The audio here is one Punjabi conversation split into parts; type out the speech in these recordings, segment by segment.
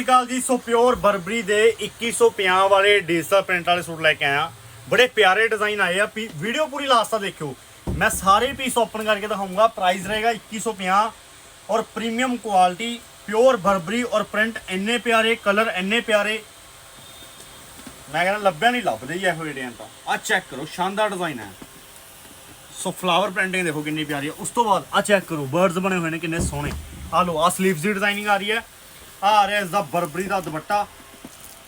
ਸ਼੍ਰੀ ਅਕਾਲ ਜੀ, ਸੋ ਪਿਓਰ ਬਰਬਰੀ ਦੇ 2150 ਵਾਲੇ ਡਿਜੀਟਲ ਪ੍ਰਿੰਟ ਵਾਲੇ ਸੂਟ ਲੈ ਕੇ ਆਇਆ। ਬੜੇ ਪਿਆਰੇ ਡਿਜ਼ਾਈਨ ਆਏ ਆ। ਵੀਡੀਓ ਪੂਰੀ ਲਾਸਟ ਤੱਕ ਦੇਖਿਓ। ਮੈਂ ਸਾਰੇ ਪੀਸ ਓਪਨ ਕਰਕੇ ਦਿਖਾਉਂਗਾ। ਪ੍ਰਾਈਸ ਰਹੇਗਾ 2150 ਔਰ ਪ੍ਰੀਮੀਅਮ ਕੁਆਲਿਟੀ ਪਿਓਰ ਬਰਬਰੀ ਔਰ ਪ੍ਰਿੰਟ ਇੰਨੇ ਪਿਆਰੇ ਕਲਰ ਇੰਨੇ ਪਿਆਰੇ। ਮੈਂ ਕਹਿੰਦਾ ਲੱਭਿਆ ਨਹੀਂ, ਲੱਭਦੇ ਹੀ ਇਹੋ ਜਿਹੇ ਤਾਂ। ਆ ਚੈੱਕ ਕਰੋ, ਸ਼ਾਨਦਾਰ ਡਿਜ਼ਾਈਨ ਹੈ। ਸੋ ਫਲਾਵਰ ਪ੍ਰਿੰਟਿੰਗ ਦੇਖੋ ਕਿੰਨੀ ਪਿਆਰੀ ਹੈ। ਉਸ ਤੋਂ ਬਾਅਦ ਆ ਚੈੱਕ ਕਰੋ। ਬਰਡਸ ਬਣੇ ਹੋਏ ਨੇ ਕਿੰਨੇ ਸੋਹਣੇ। ਆ ਲੋ ਆ 슬ੀਵਸ ਦੀ ਡਿਜ਼ਾਈਨਿੰਗ ਆ ਰਹੀ ਹੈ। ਆ ਰਿਹਾ ਇਸ ਦਾ ਬਰਬਰੀ ਦਾ ਦੁਪੱਟਾ।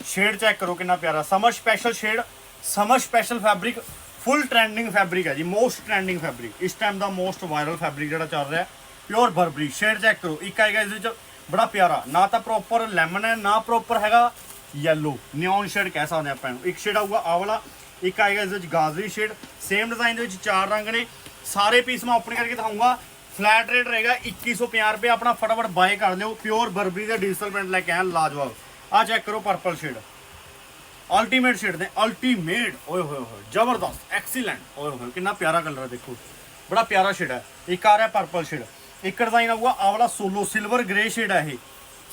ਸ਼ੇਡ ਚੈੱਕ ਕਰੋ ਕਿੰਨਾ ਪਿਆਰਾ। Summer special shade summer special fabric full trending fabric ਹੈ ਜੀ ਮੋਸਟ ਟ੍ਰੈਂਡਿੰਗ ਫੈਬਰਿਕ ਇਸ ਟਾਈਮ ਦਾ ਮੋਸਟ ਵਾਇਰਲ ਫੈਬਰਿਕ ਜਿਹੜਾ ਚੱਲ ਰਿਹਾ ਪਿਓਰ ਬਰਬਰੀ। ਸ਼ੇਡ ਚੈੱਕ ਕਰੋ। ਇੱਕ ਆਏਗਾ ਇਸ ਵਿੱਚ, ਬੜਾ ਪਿਆਰਾ। ਨਾ ਤਾਂ ਪ੍ਰੋਪਰ ਲੈਮਨ ਹੈ, ਨਾ ਪ੍ਰੋਪਰ ਹੈਗਾ ਯੈਲੋ ਨਿਓਨ ਸ਼ੇਡ ਕਹਿ ਸਕਦੇ ਆਪਾਂ ਇਹਨੂੰ। ਇੱਕ ਸ਼ੇਡ ਆਊਗਾ ਆ ਵਾਲਾ ਇੱਕ ਆਏਗਾ ਇਸ ਵਿੱਚ ਗਾਜ਼ਰੀ ਸ਼ੇਡ ਸੇਮ ਡਿਜ਼ਾਈਨ ਦੇ ਵਿੱਚ ਚਾਰ ਰੰਗ ਨੇ। ਸਾਰੇ ਪੀਸ ਮੈਂ ਓਪਨ ਕਰਕੇ ਦਿਖਾਊਂਗਾ। ਫਲੈਟ ਰੇਟ ਰਹੇਗਾ 2150 ਰੁਪਏ। ਆਪਣਾ ਫਟਾਫਟ ਬਾਏ ਕਰ ਲਿਓ। ਪਿਓਰ ਬਰਬਰੀ ਦੇ ਡਿਜੀਟਲ ਪ੍ਰਿੰਟ ਲੈ ਕੇ ਆਇਆ ਲਾਜਵਾਬ। ਆ ਚੈੱਕ ਕਰੋ ਪਰਪਲ ਸ਼ੇਡ ਅਲਟੀਮੇਟ ਸ਼ੇਡ ਨੇ। ਅਲਟੀਮੇਟ ਓਏ ਹੋਏ ਹੋਏ, ਜ਼ਬਰਦਸਤ। ਐਕਸੀਲੈਂਟ ਓਏ ਹੋਏ ਕਿੰਨਾ ਪਿਆਰਾ ਕਲਰ ਹੈ, ਦੇਖੋ। ਬੜਾ ਪਿਆਰਾ ਸ਼ੇਡ ਹੈ। ਇੱਕ ਆ ਰਿਹਾ ਪਰਪਲ ਸ਼ੇਡ ਇੱਕ ਡਿਜ਼ਾਈਨ ਆਊਗਾ ਆ ਵਾਲਾ ਸੋਲੋ ਸਿਲਵਰ ਗ੍ਰੇ ਸ਼ੇਡ ਹੈ ਇਹ।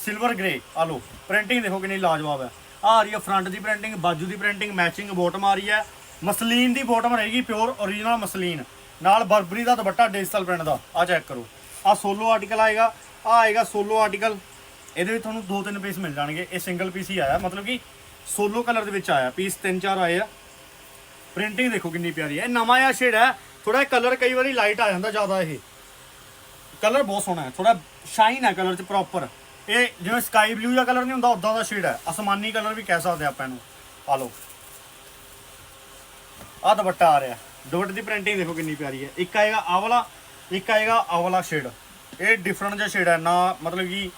ਸਿਲਵਰ ਗ੍ਰੇ ਆ ਲੋ ਪ੍ਰਿੰਟਿੰਗ ਦੇਖੋ ਕਿੰਨੀ ਲਾਜਵਾਬ ਹੈ। ਆ ਆ ਰਹੀ ਹੈ ਫਰੰਟ ਦੀ ਪ੍ਰਿੰਟਿੰਗ ਬਾਜੂ ਦੀ ਪ੍ਰਿੰਟਿੰਗ ਮੈਚਿੰਗ ਬੋਟਮ ਆ ਰਹੀ ਹੈ। ਮਸਲੀਨ ਦੀ ਬੋਟਮ ਰਹੇਗੀ ਪਿਓਰ ਓਰੀਜਨਲ ਮਸਲੀਨ। ਨਾਲ ਬਰਬਰੀ ਦਾ ਦੁਪੱਟਾ ਡਿਜੀਟਲ ਪ੍ਰਿੰਟ ਦਾ ਆ ਚੈੱਕ ਕਰੋ। ਆ ਸੋਲੋ ਆਰਟੀਕਲ ਆਏਗਾ ਆ ਆਏਗਾ ਸੋਲੋ ਆਰਟੀਕਲ ਇਹਦੇ ਵਿੱਚ ਤੁਹਾਨੂੰ ਦੋ ਤਿੰਨ ਪੀਸ ਮਿਲ ਜਾਣਗੇ, ਇਹ ਸਿੰਗਲ ਪੀਸ ਹੀ ਆਇਆ, ਮਤਲਬ ਕਿ ਸੋਲੋ ਕਲਰ ਦੇ ਵਿੱਚ ਆਇਆ ਪੀਸ ਤਿੰਨ ਚਾਰ ਆਏ ਆ। ਪ੍ਰਿੰਟਿੰਗ ਦੇਖੋ ਕਿੰਨੀ ਪਿਆਰੀ ਹੈ। ਇਹ ਨਵਾਂ ਜਿਹਾ ਸ਼ੇਡ ਹੈ ਥੋੜਾ ਕਲਰ ਕਈ ਵਾਰੀ ਲਾਈਟ ਆ ਜਾਂਦਾ ਜ਼ਿਆਦਾ ਇਹ। ਕਲਰ ਬਹੁਤ ਸੋਹਣਾ ਹੈ ਥੋੜਾ ਸ਼ਾਈਨ ਹੈ ਕਲਰ 'ਚ ਪ੍ਰੋਪਰ ਇਹ ਜਿਵੇਂ ਸਕਾਈ ਬਲੂ ਦਾ ਕਲਰ ਨਹੀਂ ਹੁੰਦਾ ਉਦਾਂ ਦਾ ਸ਼ੇਡ ਹੈ। ਅਸਮਾਨੀ ਕਲਰ ਵੀ ਕਹਿ ਸਕਦੇ ਆਪਾਂ ਇਹਨੂੰ। ਆ ਲਓ। ਆ ਦੁਪੱਟਾ ਆ ਰਿਹਾ। ਦੁਪੱਟੇ ਦੀ ਪ੍ਰਿੰਟਿੰਗ ਦੇਖੋ ਕਿੰਨੀ ਪਿਆਰੀ ਹੈ। ਇੱਕ ਆਏਗਾ ਆਹ ਵਾਲਾ, ਇੱਕ ਆਏਗਾ ਆਹ ਵਾਲਾ ਸ਼ੇਡ ਇਹ ਡਿਫਰੈਂਟ ਜਿਹਾ ਸ਼ੇਡ ਹੈ, ਨਾ ਮਤਲਬ ਕਿ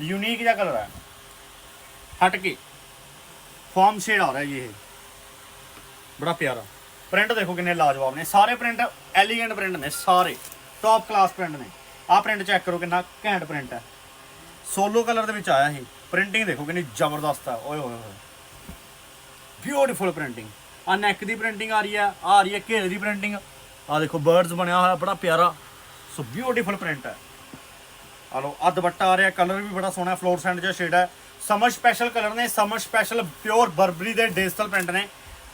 ਯੂਨੀਕ ਜਿਹਾ ਕਲਰ ਹੈ। ਹਟ ਕੇ ਫਾਰਮ ਸ਼ੇਡ ਆ ਰਿਹਾ ਜੀ ਇਹ। ਬੜਾ ਪਿਆਰਾ। ਪ੍ਰਿੰਟ ਦੇਖੋ ਕਿੰਨੇ ਲਾਜਵਾਬ ਨੇ। ਸਾਰੇ ਪ੍ਰਿੰਟ ਐਲੀਗੈਂਟ ਪ੍ਰਿੰਟ ਨੇ, ਸਾਰੇ। ਟੌਪ ਕਲਾਸ ਪ੍ਰਿੰਟ ਨੇ। ਆਹ ਪ੍ਰਿੰਟ ਚੈੱਕ ਕਰੋ ਕਿੰਨਾ ਘੈਂਟ ਪ੍ਰਿੰਟ ਹੈ। ਸੋਲੋ ਕਲਰ ਦੇ ਵਿੱਚ ਆਇਆ ਇਹ। ਪ੍ਰਿੰਟਿੰਗ ਦੇਖੋ ਕਿੰਨੀ ਜ਼ਬਰਦਸਤ ਹੈ। ਓਏ ਹੋਏ ਹੋਏ। ਬਿਊਟੀਫੁਲ ਪ੍ਰਿੰਟਿੰਗ ਆ ਨੈਕ ਦੀ ਪ੍ਰਿੰਟਿੰਗ ਆ ਰਹੀ ਹੈ ਆ ਆ ਰਹੀ ਹੈ ਘੇਰੇ ਦੀ ਪ੍ਰਿੰਟਿੰਗ ਆ ਦੇਖੋ ਬਰਡਸ ਬਣਿਆ ਹੋਇਆ, ਬੜਾ ਪਿਆਰਾ। ਸੋ ਬਿਊਟੀਫੁਲ ਪ੍ਰਿੰਟ ਹੈ। ਆ ਲੋ ਆ ਦੁਪੱਟਾ ਆ ਰਿਹਾ ਕਲਰ ਵੀ ਬੜਾ ਸੋਹਣਾ ਫਲੋਰਸੈਂਟ ਜਿਹਾ ਸ਼ੇਡ ਹੈ। ਸਮਰ ਸਪੈਸ਼ਲ ਕਲਰ ਨੇ ਸਮਰ ਸਪੈਸ਼ਲ ਪਿਓਰ ਬਰਬਰੀ ਦੇ ਡਿਜੀਟਲ ਪ੍ਰਿੰਟ ਨੇ।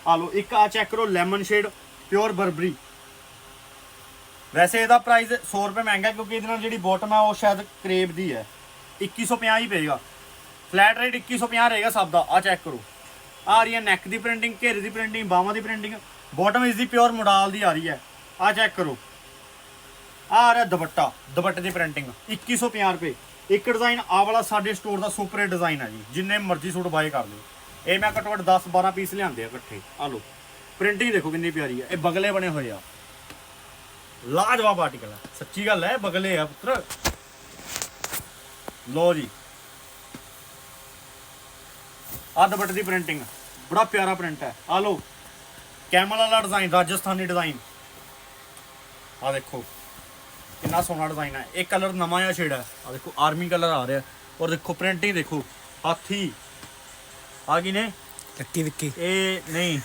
ਆ ਲੋ ਇੱਕ ਆ ਚੈੱਕ ਕਰੋ ਲੈਮਨ ਸ਼ੇਡ ਪਿਓਰ ਬਰਬਰੀ ਵੈਸੇ ਇਹਦਾ ਪ੍ਰਾਈਸ 100 ਰੁਪਏ ਮਹਿੰਗਾ, ਕਿਉਂਕਿ ਇਹਦੇ ਨਾਲ ਜਿਹੜੀ ਬੋਟਮ ਹੈ ਉਹ ਸ਼ਾਇਦ ਕਰੇਬ ਦੀ ਹੈ। 2150 ਹੀ ਪਏਗਾ। ਫਲੈਟ ਰੇਟ 2150 ਰਹੇਗਾ ਸਭ ਦਾ। ਆ ਚੈੱਕ ਕਰੋ। ਆ ਰਹੀ ਹੈ ਨੈਕ ਦੀ ਪ੍ਰਿੰਟਿੰਗ ਘੇਰੇ ਦੀ ਪ੍ਰਿੰਟਿੰਗ ਬਾਹਾਂ ਦੀ ਪ੍ਰਿੰਟਿੰਗ ਬਾਟਮ ਇਸ ਦੀ ਪਿਓਰ ਮੋਡਲ ਦੀ ਆ ਰਹੀ ਹੈ। ਆ ਚੈੱਕ ਕਰੋ। ਆ ਆ ਰਿਹਾ ਦੁਪੱਟਾ, ਦੁਪੱਟੇ ਦੀ ਪ੍ਰਿੰਟਿੰਗ 2150 ਰੁਪਏ। ਇੱਕ ਡਿਜ਼ਾਈਨ ਆ ਵਾਲਾ ਸਾਡੇ ਸਟੋਰ ਦਾ ਸੁਪਰ ਡਿਜ਼ਾਈਨ ਆ ਜੀ, ਜਿੰਨੇ ਮਰਜ਼ੀ ਸੂਟ ਬਾਏ ਕਰ ਲਿਓ। ਇਹ ਮੈਂ ਘੱਟੋ ਘੱਟ 10 12 ਪੀਸ ਲਿਆਂਦੇ ਆ ਇਕੱਠੇ। ਆ ਲਓ ਪ੍ਰਿੰਟਿੰਗ ਦੇਖੋ ਕਿੰਨੀ ਪਿਆਰੀ ਹੈ ਇਹ ਬਗਲੇ ਬਣੇ ਹੋਏ ਆ। ਲਾਜਵਾਬ ਆਰਟੀਕਲ ਹੈ ਸੱਚੀ ਗੱਲ ਹੈ ਬਗਲੇ ਆ ਪੁੱਤਰ। ਲੋ ਜੀ। ਆ ਦੁਪੱਟੇ ਦੀ ਪ੍ਰਿੰਟਿੰਗ ਬੜਾ ਪਿਆਰਾ ਪ੍ਰਿੰਟ ਹੈ। ਆ ਲੋ ਕੈਮਲ ਵਾਲਾ ਡਿਜ਼ਾਈਨ ਰਾਜਸਥਾਨੀ ਡਿਜ਼ਾਈਨ ਆ ਦੇਖੋ ਕਿੰਨਾ ਸੋਹਣਾ ਡਿਜ਼ਾਈਨ ਹੈ। ਇਹ ਕਲਰ ਨਵਾਂ ਜਿਹਾ ਸ਼ੇਡ ਹੈ। ਆ ਦੇਖੋ ਆਰਮੀ ਕਲਰ ਆ ਰਿਹਾ। ਔਰ ਦੇਖੋ ਪ੍ਰਿੰਟਿੰਗ ਦੇਖੋ ਹਾਥੀ। ਆ ਗਈ ਨੇ? ਟੱਕੀ ਵਿੱਕੀ। ਇਹ ਨਹੀਂ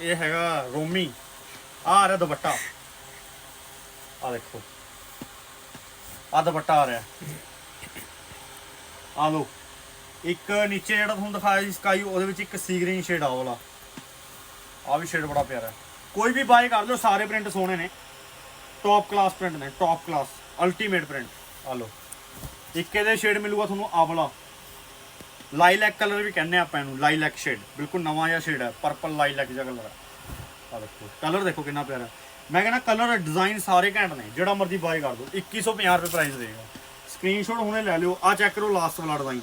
ਇਹ ਹੈਗਾ ਰੋਮੀ। ਆ ਆ ਰਿਹਾ ਦੁਪੱਟਾ। ਆ ਦੇਖੋ। ਆ ਦੁਪੱਟਾ ਆ ਰਿਹਾ। ਆ ਲੋ ਇੱਕ ਨੀਚੇ ਜਿਹੜਾ ਤੁਹਾਨੂੰ ਦਿਖਾਇਆ ਸੀ ਸਕਾਈ, ਉਹਦੇ ਵਿੱਚ ਇੱਕ ਸੀ ਗ੍ਰੀਨ ਸ਼ੇਡ ਆ ਉਹ ਵਾਲਾ। ਆ ਵੀ ਸ਼ੇਡ ਬੜਾ ਪਿਆਰਾ ਕੋਈ ਵੀ ਬਾਏ ਕਰ ਲਓ, ਸਾਰੇ ਪ੍ਰਿੰਟ ਸੋਹਣੇ ਨੇ। ਟੌਪ ਕਲਾਸ ਪ੍ਰਿੰਟ ਨੇ ਟੌਪ ਕਲਾਸ ਅਲਟੀਮੇਟ ਪ੍ਰਿੰਟ ਆ ਲਓ। ਇੱਕ ਇਹਦੇ ਸ਼ੇਡ ਮਿਲੂਗਾ ਤੁਹਾਨੂੰ ਆ ਵਾਲਾ ਲਾਈਲੈਕ ਕਲਰ ਵੀ ਕਹਿੰਦੇ ਆ ਆਪਾਂ ਇਹਨੂੰ ਲਾਈਲੈਕ ਸ਼ੇਡ ਬਿਲਕੁਲ ਨਵਾਂ ਜਿਹਾ ਸ਼ੇਡ ਹੈ ਪਰਪਲ ਲਾਈਲੈਕ ਜਿਹਾ ਕਲਰ ਹੈ। ਆ ਦੇਖੋ ਕਲਰ ਦੇਖੋ ਕਿੰਨਾ ਪਿਆਰਾ ਮੈਂ ਕਹਿੰਦਾ ਕਲਰ ਡਿਜ਼ਾਈਨ ਸਾਰੇ ਘੈਂਟ ਨੇ, ਜਿਹੜਾ ਮਰਜ਼ੀ ਬਾਏ ਕਰ ਦਿਓ। 2150 ਰੁਪਏ ਪ੍ਰਾਈਸ ਦੇਗਾ। ਸਕਰੀਨਸ਼ਾਟ ਹੁਣੇ ਲੈ ਲਿਓ ਆ ਚੈੱਕ ਕਰੋ ਲਾਸਟ ਵਾਲਾ ਡਿਜ਼ਾਈਨ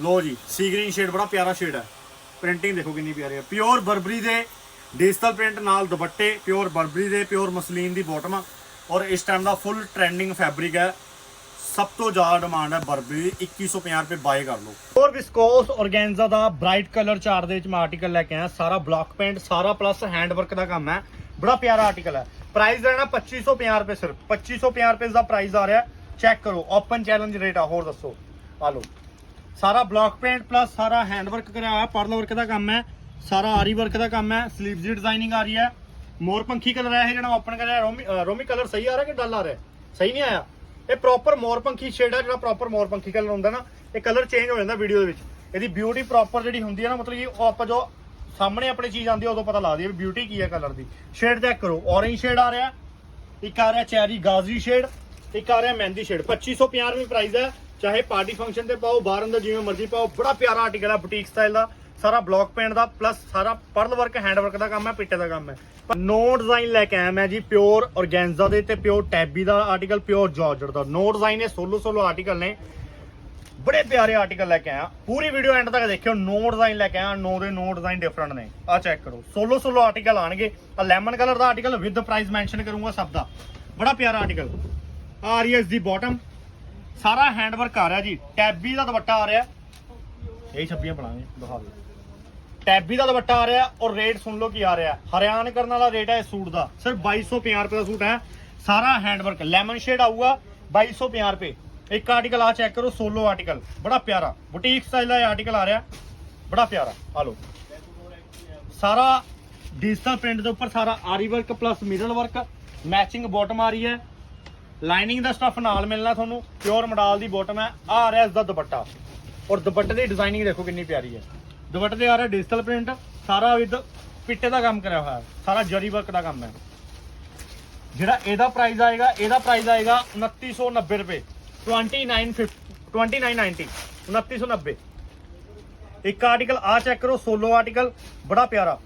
ਲੋ ਜੀ ਸੀ ਗ੍ਰੀਨ ਸ਼ੇਡ ਬੜਾ ਪਿਆਰਾ ਸ਼ੇਡ ਹੈ। ਪ੍ਰਿੰਟਿੰਗ ਦੇਖੋ ਕਿੰਨੀ ਪਿਆਰੀ ਹੈ। ਪਿਓਰ ਬਰਬਰੀ ਦੇ ਡਿਜੀਟਲ ਪ੍ਰਿੰਟ ਨਾਲ ਦੁਪੱਟੇ ਪਿਓਰ ਬਰਬਰੀ ਦੇ ਪਿਓਰ ਮਸਲੀਨ ਦੀ ਬਾਟਮ ਔਰ ਇਸ ਟਾਈਮ ਦਾ ਫੁੱਲ ਟ੍ਰੈਂਡਿੰਗ ਫੈਬਰਿਕ ਹੈ। ਸਭ ਤੋਂ ਜ਼ਿਆਦਾ ਡਿਮਾਂਡ ਹੈ ਬਰਬਰੀ 2150 ਰੁਪਏ ਬਾਏ ਕਰ ਲਓ। ਹੋਰ ਵਿਸਕੋਸ ਔਰਗੈਂਜ਼ਾ ਦਾ ਬ੍ਰਾਈਟ ਕਲਰ ਚਾਰ ਦੇ ਵਿੱਚ ਮੈਂ ਆਰਟੀਕਲ ਲੈ ਕੇ ਆਇਆ। ਸਾਰਾ ਬਲੌਕ ਪੈਂਟ ਸਾਰਾ ਪਲੱਸ ਹੈਂਡ ਵਰਕ ਦਾ ਕੰਮ ਹੈ। ਬੜਾ ਪਿਆਰਾ ਆਰਟੀਕਲ ਹੈ। ਪ੍ਰਾਈਸ ਰਹਿਣਾ 2550 ਰੁਪਏ ਸਿਰਫ 2550 ਰੁਪਏ ਦਾ ਪ੍ਰਾਈਸ ਆ ਰਿਹਾ। ਚੈੱਕ ਕਰੋ ਓਪਨ ਚੈਲੰਜ ਰੇਟ ਆ, ਹੋਰ ਦੱਸੋ। ਆ ਲਓ। ਸਾਰਾ ਬਲੌਕ ਪੇਂਟ ਪਲੱਸ ਸਾਰਾ ਹੈਂਡ ਵਰਕ ਕਰਿਆ ਹੋਇਆ ਪਰਲ ਵਰਕ ਦਾ ਕੰਮ ਹੈ ਸਾਰਾ ਆਰੀ ਵਰਕ ਦਾ ਕੰਮ ਹੈ 슬ੀਵਸ ਦੀ ਡਿਜ਼ਾਈਨਿੰਗ ਆ ਰਹੀ ਹੈ। ਮੋਰ ਪੰਖੀ ਕਲਰ ਹੈ ਇਹ ਜਿਹੜਾ ਓਪਨ ਕਰਿਆ ਰੋਮੀ ਅ, ਰੋਮੀ ਕਲਰ ਸਹੀ ਆ ਰਿਹਾ ਕਿ ਡਲ ਆ ਰਿਹਾ? ਸਹੀ ਨਹੀਂ ਆਇਆ। ਇਹ ਪ੍ਰੋਪਰ ਮੋਰ ਪੰਖੀ ਸ਼ੇਡ ਹੈ ਜਿਹੜਾ ਪ੍ਰੋਪਰ ਮੋਰ ਪੰਖੀ ਕਲਰ ਹੁੰਦਾ ਨਾ ਇਹ ਕਲਰ ਚੇਂਜ ਹੋ ਜਾਂਦਾ ਵੀਡੀਓ ਦੇ ਵਿੱਚ। ਇਹਦੀ ਬਿਊਟੀ ਪ੍ਰੋਪਰ ਜਿਹੜੀ ਹੁੰਦੀ ਹੈ ਨਾ ਮਤਲਬ ਕਿ ਉਹ ਆਪਾਂ ਜੋ ਸਾਹਮਣੇ ਆਪਣੀ ਚੀਜ਼ ਆਉਂਦੀ ਹੈ ਉਦੋਂ ਪਤਾ ਲੱਗਦੀ ਹੈ ਵੀ ਬਿਊਟੀ ਕੀ ਹੈ ਕਲਰ ਦੀ। ਸ਼ੇਡ ਚੈੱਕ ਕਰੋ ਔਰੇਂਜ ਸ਼ੇਡ ਆ ਰਿਹਾ ਇੱਕ ਆ ਰਿਹਾ ਚੈਰੀ ਗਾਜ਼ਰੀ ਸ਼ੇਡ ਇੱਕ ਆ ਰਿਹਾ ਮਹਿੰਦੀ ਸ਼ੇਡ 2550 ਰੁਪਏ ਪ੍ਰਾਈਸ ਹੈ। ਚਾਹੇ ਪਾਰਟੀ ਫੰਕਸ਼ਨ ਤੇ ਪਾਓ ਬਾਹਰ ਅੰਦਰ ਜਿਵੇਂ ਮਰਜ਼ੀ ਪਾਓ, ਬੜਾ ਪਿਆਰਾ ਆਰਟੀਕਲ ਹੈ ਬੁਟੀਕ ਸਟਾਈਲ ਦਾ, ਸਾਰਾ ਬਲੌਕ ਪੇਂਟ ਦਾ ਪਲੱਸ ਸਾਰਾ ਪਰਲ ਵਰਕ ਹੈਂਡ ਵਰਕ ਦਾ ਕੰਮ ਹੈ ਪਿੱਟੇ ਦਾ ਕੰਮ ਹੈ। ਪਰ ਨੋ ਡਿਜ਼ਾਈਨ ਲੈ ਕੇ ਆਇਆ ਮੈਂ ਜੀ ਪਿਓਰ ਔਰਗੈਂਜ਼ਾ ਦੇ ਤੇ ਪਿਓਰ ਟੈਬੀ ਦਾ ਆਰਟੀਕਲ ਪਿਓਰ ਜਾਰਜਟ ਦਾ। ਨੋ ਡਿਜ਼ਾਈਨ ਇਹ ਸੋਲੋ ਸੋਲੋ ਆਰਟੀਕਲ ਨੇ। ਬੜੇ ਪਿਆਰੇ ਆਰਟੀਕਲ ਲੈ ਕੇ ਆਇਆ। ਪੂਰੀ ਵੀਡੀਓ ਐਂਡ ਤੱਕ ਦੇਖਿਓ ਨੋ ਡਿਜ਼ਾਈਨ ਲੈ ਕੇ ਆਇਆ ਨੋ ਦੇ ਨੋ ਡਿਜ਼ਾਈਨ ਡਿਫਰੈਂਟ ਨੇ। ਆ ਚੈੱਕ ਕਰੋ। ਸੋਲੋ ਸੋਲੋ ਆਰਟੀਕਲ ਆਣਗੇ। ਆ ਲੈਮਨ ਕਲਰ ਦਾ ਆਰਟੀਕਲ ਵਿਦ ਪ੍ਰਾਈਸ ਮੈਂਸ਼ਨ ਕਰੂੰਗਾ ਸਭ ਦਾ। ਬੜਾ ਪਿਆਰਾ ਆਰਟੀਕਲ ਆ ਰਹੀ ਹੈ ਇਸ ਦੀ ਬਾਟਮ ਸਾਰਾ ਹੈਂਡ ਵਰਕ ਆ ਰਿਹਾ ਜੀ। ਟੈਬੀ ਦਾ ਦੁਪੱਟਾ ਆ ਰਿਹਾ। ਇਹ ਛੱਬੀਆਂ ਬਣਾਵਾਂਗੇ ਦਿਖਾ ਦਿਓ। ਟੈਬੀ ਦਾ ਦੁਪੱਟਾ ਆ ਰਿਹਾ ਔਰ ਰੇਟ ਸੁਣ ਲਓ ਕੀ ਆ ਰਿਹਾ। ਹਰਿਆਣ ਕਰਨ ਵਾਲਾ ਰੇਟ ਹੈ ਇਸ ਸੂਟ ਦਾ। ਸਿਰਫ 2250 ਰੁਪਏ ਦਾ ਸੂਟ ਹੈ। ਸਾਰਾ ਹੈਂਡ ਵਰਕ ਲੈਮਨ ਸ਼ੇਡ ਆਊਗਾ 2250 ਰੁਪਏ। ਇੱਕ ਆਰਟੀਕਲ ਆ ਚੈੱਕ ਕਰੋ, ਸੋਲੋ ਆਰਟੀਕਲ ਬੜਾ ਪਿਆਰਾ। ਬੁਟੀਕ ਸਟਾਈਲ ਦਾ ਆਰਟੀਕਲ ਆ ਰਿਹਾ। ਬੜਾ ਪਿਆਰਾ। ਆ ਲਓ। ਸਾਰਾ ਡਿਜੀਟਲ ਪ੍ਰਿੰਟ ਦੇ ਉੱਪਰ ਸਾਰਾ ਆਰੀ work plus middle work matching bottom ਆ ਰਹੀ ਹੈ। ਲਾਈਨਿੰਗ ਦਾ ਸਟਫ ਨਾਲ ਮਿਲਣਾ ਤੁਹਾਨੂੰ ਪਿਓਰ ਮਡਾਲ ਦੀ ਬੋਟਮ ਹੈ ਆ ਰਿਹਾ ਇਸ ਦਾ ਦੁਪੱਟਾ। ਔਰ ਦੁਪੱਟੇ ਦੀ ਡਿਜ਼ਾਈਨਿੰਗ ਦੇਖੋ ਕਿੰਨੀ ਪਿਆਰੀ ਹੈ। ਦੁਪੱਟੇ ਦੇ ਆ ਰਿਹਾ ਡਿਜੀਟਲ ਪ੍ਰਿੰਟ ਸਾਰਾ ਵਿਦ ਪਿੱਟੇ ਦਾ ਕੰਮ ਕਰਿਆ ਹੋਇਆ, ਸਾਰਾ ਜਰੀ ਵਰਕ ਦਾ ਕੰਮ ਹੈ। ਜਿਹੜਾ ਇਹਦਾ ਪ੍ਰਾਈਸ ਆਏਗਾ, ਇਹਦਾ ਪ੍ਰਾਈਸ ਆਏਗਾ 2990 ਰੁਪਏ। 2950 2990 2990 ਇੱਕ ਆਰਟੀਕਲ ਆ ਚੈੱਕ ਕਰੋ ਸੋਲੋ ਆਰਟੀਕਲ ਬੜਾ ਪਿਆਰਾ।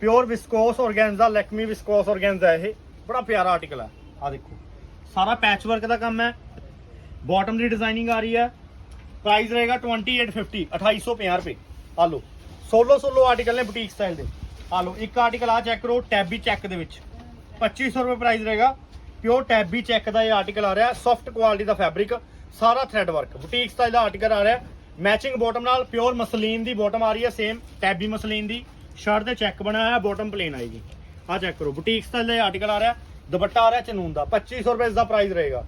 ਪਿਓਰ ਵਿਸਕੋਸ ਔਰਗੈਂਜ਼ਾ ਲੈਕਮੀ ਵਿਸਕੋਸ ਔਰਗੈਂਜ਼ਾ ਇਹ, ਬੜਾ ਪਿਆਰਾ ਆਰਟੀਕਲ ਹੈ। ਆ ਦੇਖੋ। ਸਾਰਾ ਪੈਚ ਵਰਕ ਦਾ ਕੰਮ ਹੈ। ਬਾਟਮ ਦੀ ਡਿਜ਼ਾਈਨਿੰਗ ਆ ਰਹੀ ਹੈ। ਪ੍ਰਾਈਸ ਰਹੇਗਾ 2850 2850 ਰੁਪਏ। ਆ ਲਓ, ਸੋਲੋ ਸੋਲੋ ਆਰਟੀਕਲ ਨੇ ਬੁਟੀਕ ਸਟਾਈਲ ਦੇ। ਆ ਲਓ, ਇੱਕ ਆਰਟੀਕਲ ਆ ਚੈੱਕ ਕਰੋ ਟੈਬੀ ਚੈੱਕ ਦੇ ਵਿੱਚ। 2500 ਰੁਪਏ ਪ੍ਰਾਈਸ ਰਹੇਗਾ। ਪਿਓਰ ਟੈਬੀ ਚੈੱਕ ਦਾ ਇਹ ਆਰਟੀਕਲ ਆ ਰਿਹਾ ਸੌਫਟ ਕੁਆਲਿਟੀ ਦਾ ਫੈਬਰਿਕ ਸਾਰਾ ਥ੍ਰੈਡ ਵਰਕ ਬੁਟੀਕ ਸਟਾਈਲ ਦਾ ਆਰਟੀਕਲ ਆ ਰਿਹਾ ਮੈਚਿੰਗ ਬਾਟਮ ਨਾਲ ਪਿਓਰ ਮਸਲੀਨ ਦੀ ਬਾਟਮ ਆ ਰਹੀ ਹੈ ਸੇਮ ਟੈਬੀ ਮਸਲੀਨ ਦੀ। ਸ਼ਰਟ ਤੇ ਚੈੱਕ ਬਣਾਇਆ ਹੋਇਆ ਬਾਟਮ ਪਲੇਨ ਆਏਗੀ ਆ ਚੈੱਕ ਕਰੋ ਬੁਟੀਕ ਸਟਾਈਲ ਦਾ ਇਹ ਆਰਟੀਕਲ ਆ ਰਿਹਾ ਦੁਪੱਟਾ ਆ ਰਿਹਾ ਚਨੂਨ ਦਾ 2500 ਰੁਪਏ ਇਸ ਦਾ ਪ੍ਰਾਈਸ ਰਹੇਗਾ।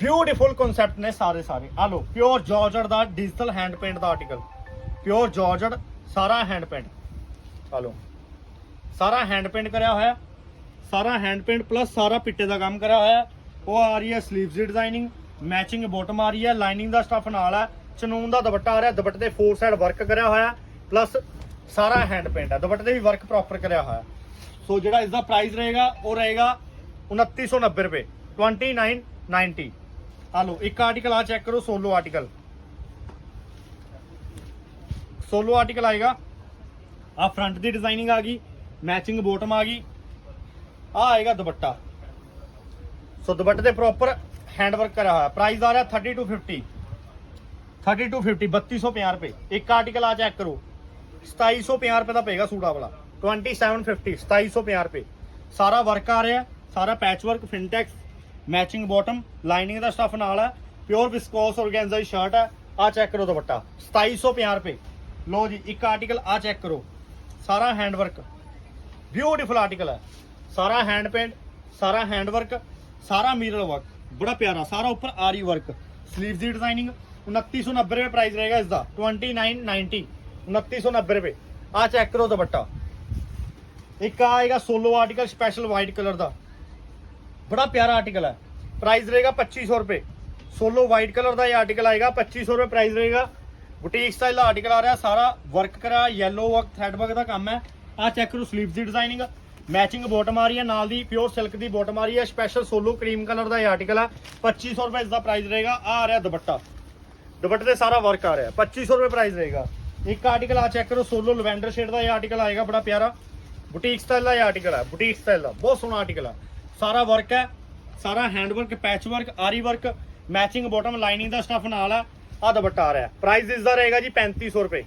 ਬਿਊਟੀਫੁਲ ਕਨਸੈਪਟ ਨੇ ਸਾਰੇ ਸਾਰੇ। ਆ ਲੋ ਪਿਓਰ ਜਾਰਜਟ ਦਾ ਡਿਜੀਟਲ ਹੈਂਡ ਪੇਂਟ ਦਾ ਆਰਟੀਕਲ ਪਿਓਰ ਜਾਰਜਟ ਸਾਰਾ ਹੈਂਡ ਪੇਂਟ ਆ ਲੋ ਸਾਰਾ ਹੈਂਡ ਪੇਂਟ ਕਰਿਆ ਹੋਇਆ। ਸਾਰਾ ਹੈਂਡ ਪੇਂਟ ਪਲੱਸ ਸਾਰਾ ਪਿੱਟੇ ਦਾ ਕੰਮ ਕਰਿਆ ਹੋਇਆ। ਉਹ ਆ ਰਹੀ ਹੈ ਸਲੀਵਸ ਦੀ ਡਿਜ਼ਾਈਨਿੰਗ ਮੈਚਿੰਗ ਬਾਟਮ ਆ ਰਹੀ ਹੈ ਲਾਈਨਿੰਗ ਦਾ ਸਟਫ ਨਾਲ ਹੈ। ਚਨੂਨ ਦਾ ਦੁਪੱਟਾ ਆ ਰਿਹਾ, ਦੁਪੱਟੇ ਤੇ ਫੋਰ ਸਾਈਡ ਵਰਕ ਕਰਿਆ ਹੋਇਆ। ਪਲੱਸ ਸਾਰਾ ਹੈਂਡ ਪੇਂਟ ਹੈ, ਦੁਪੱਟੇ ਤੇ ਵੀ ਵਰਕ ਪ੍ਰੋਪਰ ਕਰਿਆ ਹੋਇਆ। ਸੋ ਜਿਹੜਾ ਇਸ ਦਾ ਪ੍ਰਾਈਸ ਰਹੇਗਾ, ਉਹ ਰਹੇਗਾ 2990 ਰੁਪਏ 2990 ਆ ਲਓ, ਇੱਕ ਆਰਟੀਕਲ ਆ ਚੈੱਕ ਕਰੋ, ਸੋਲੋ ਆਰਟੀਕਲ ਸੋਲੋ ਆਰਟੀਕਲ ਆਏਗਾ। ਆ ਫਰੰਟ ਦੀ ਡਿਜ਼ਾਈਨਿੰਗ ਆ ਗਈ ਮੈਚਿੰਗ ਬੋਟਮ ਆ ਗਈ। ਆ ਆਏਗਾ ਦੁਪੱਟਾ। ਸੋ ਦੁਪੱਟੇ ਤੇ ਪ੍ਰੋਪਰ ਹੈਂਡ ਵਰਕ ਕਰਿਆ ਹੋਇਆ ਪ੍ਰਾਈਸ ਆ ਰਿਹਾ 3250 3250 3250 ਰੁਪਏ। ਇੱਕ ਆਰਟੀਕਲ ਆ ਚੈੱਕ ਕਰੋ 2750 ਰੁਪਏ ਦਾ ਪਏਗਾ ਸੂਟ ਆ ਵਾਲਾ 2750 2750 ਰੁਪਏ। ਸਾਰਾ ਵਰਕ ਆ ਰਿਹਾ, ਸਾਰਾ ਪੈਚ ਵਰਕ ਫਿਨਟੈਕਸ ਮੈਚਿੰਗ ਬਾਟਮ ਲਾਈਨਿੰਗ ਦਾ ਸਟਫ ਨਾਲ ਹੈ ਪਿਓਰ ਵਿਸਕੋਸ ਔਰਗੈਂਜ਼ਾ ਦੀ ਸ਼ਰਟ ਹੈ ਆ ਚੈੱਕ ਕਰੋ ਦੁਪੱਟਾ 2750 ਰੁਪਏ। ਲੋ ਜੀ, ਇੱਕ ਆਰਟੀਕਲ ਆ ਚੈੱਕ ਕਰੋ। ਸਾਰਾ ਹੈਂਡ ਵਰਕ ਬਿਊਟੀਫੁਲ ਆਰਟੀਕਲ ਹੈ ਸਾਰਾ ਹੈਂਡ ਪੇਂਟ ਸਾਰਾ ਹੈਂਡ ਵਰਕ ਸਾਰਾ ਮਿਰਰ ਵਰਕ ਬੜਾ ਪਿਆਰਾ, ਸਾਰਾ ਉੱਪਰ ਆਰੀ ਵਰਕ ਸਲੀਵ ਦੀ ਡਿਜ਼ਾਈਨਿੰਗ 2990 ਰੁਪਏ ਪ੍ਰਾਈਸ ਰਹੇਗਾ ਇਸ ਦਾ 2990 2990 ਰੁਪਏ। ਆ ਚੈੱਕ ਕਰੋ ਦੁਪੱਟਾ। ਇੱਕ ਆਏਗਾ solo article special white colour ਦਾ। ਬੜਾ ਪਿਆਰਾ ਆਰਟੀਕਲ ਹੈ। ਪ੍ਰਾਈਸ ਰਹੇਗਾ 2500 ਰੁਪਏ। ਸੋਲੋ ਵਾਈਟ ਕਲਰ ਦਾ ਇਹ ਆਰਟੀਕਲ ਆਏਗਾ 2500 ਰੁਪਏ ਪ੍ਰਾਈਸ ਰਹੇਗਾ। ਬੁਟੀਕ ਸਟਾਈਲ ਦਾ ਆਰਟੀਕਲ ਆ ਰਿਹਾ, ਸਾਰਾ ਵਰਕ ਕਰਾ ਯੈਲੋ ਵਰਕ ਥ੍ਰੈਡ ਵਰਕ ਦਾ ਕੰਮ ਹੈ। ਆ ਚੈੱਕ ਕਰੋ ਸਲੀਵਸ ਦੀ ਡਿਜ਼ਾਈਨਿੰਗ ਮੈਚਿੰਗ ਬਾਟਮ ਆ ਰਹੀ ਹੈ, ਨਾਲ ਦੀ ਪਿਓਰ ਸਿਲਕ ਦੀ ਬਾਟਮ ਆ ਰਹੀ ਹੈ ਸਪੈਸ਼ਲ ਸੋਲੋ ਕਰੀਮ ਕਲਰ ਦਾ ਇਹ ਆਰਟੀਕਲ ਹੈ 2500 ਰੁਪਏ ਇਸ ਦਾ ਪ੍ਰਾਈਸ ਰਹੇਗਾ। ਆ ਆ ਰਿਹਾ ਦੁਪੱਟਾ। ਦੁਪੱਟੇ ਤੇ ਸਾਰਾ ਵਰਕ ਆ ਰਿਹਾ। 2500 ਰੁਪਏ ਪ੍ਰਾਈਸ ਰਹੇਗਾ। ਇੱਕ ਆਰਟੀਕਲ ਆ ਚੈੱਕ ਕਰੋ ਸੋਲੋ ਲਵੈਂਡਰ ਸ਼ੇਡ ਦਾ ਇਹ ਆਰਟੀਕਲ ਆਏਗਾ, ਬੜਾ ਪਿਆਰਾ। ਬੁਟੀਕ ਸਟਾਈਲ ਦਾ ਇਹ ਆਰਟੀਕਲ ਹੈ ਬੁਟੀਕ ਸਟਾਈਲ ਦਾ, ਬਹੁਤ ਸੋਹਣਾ ਆਰਟੀਕਲ ਹੈ। ਸਾਰਾ ਵਰਕ ਹੈ, ਸਾਰਾ ਹੈਂਡ ਵਰਕ ਪੈਚ ਵਰਕ ਆਰੀ ਵਰਕ ਮੈਚਿੰਗ ਬਾਟਮ ਲਾਈਨਿੰਗ ਦਾ ਸਟਫ ਨਾਲ ਹੈ ਆ ਦੁਪੱਟਾ ਆ ਰਿਹਾ ਪ੍ਰਾਈਸ ਇਸ ਦਾ ਰਹੇਗਾ ਜੀ 3500 ਰੁਪਏ।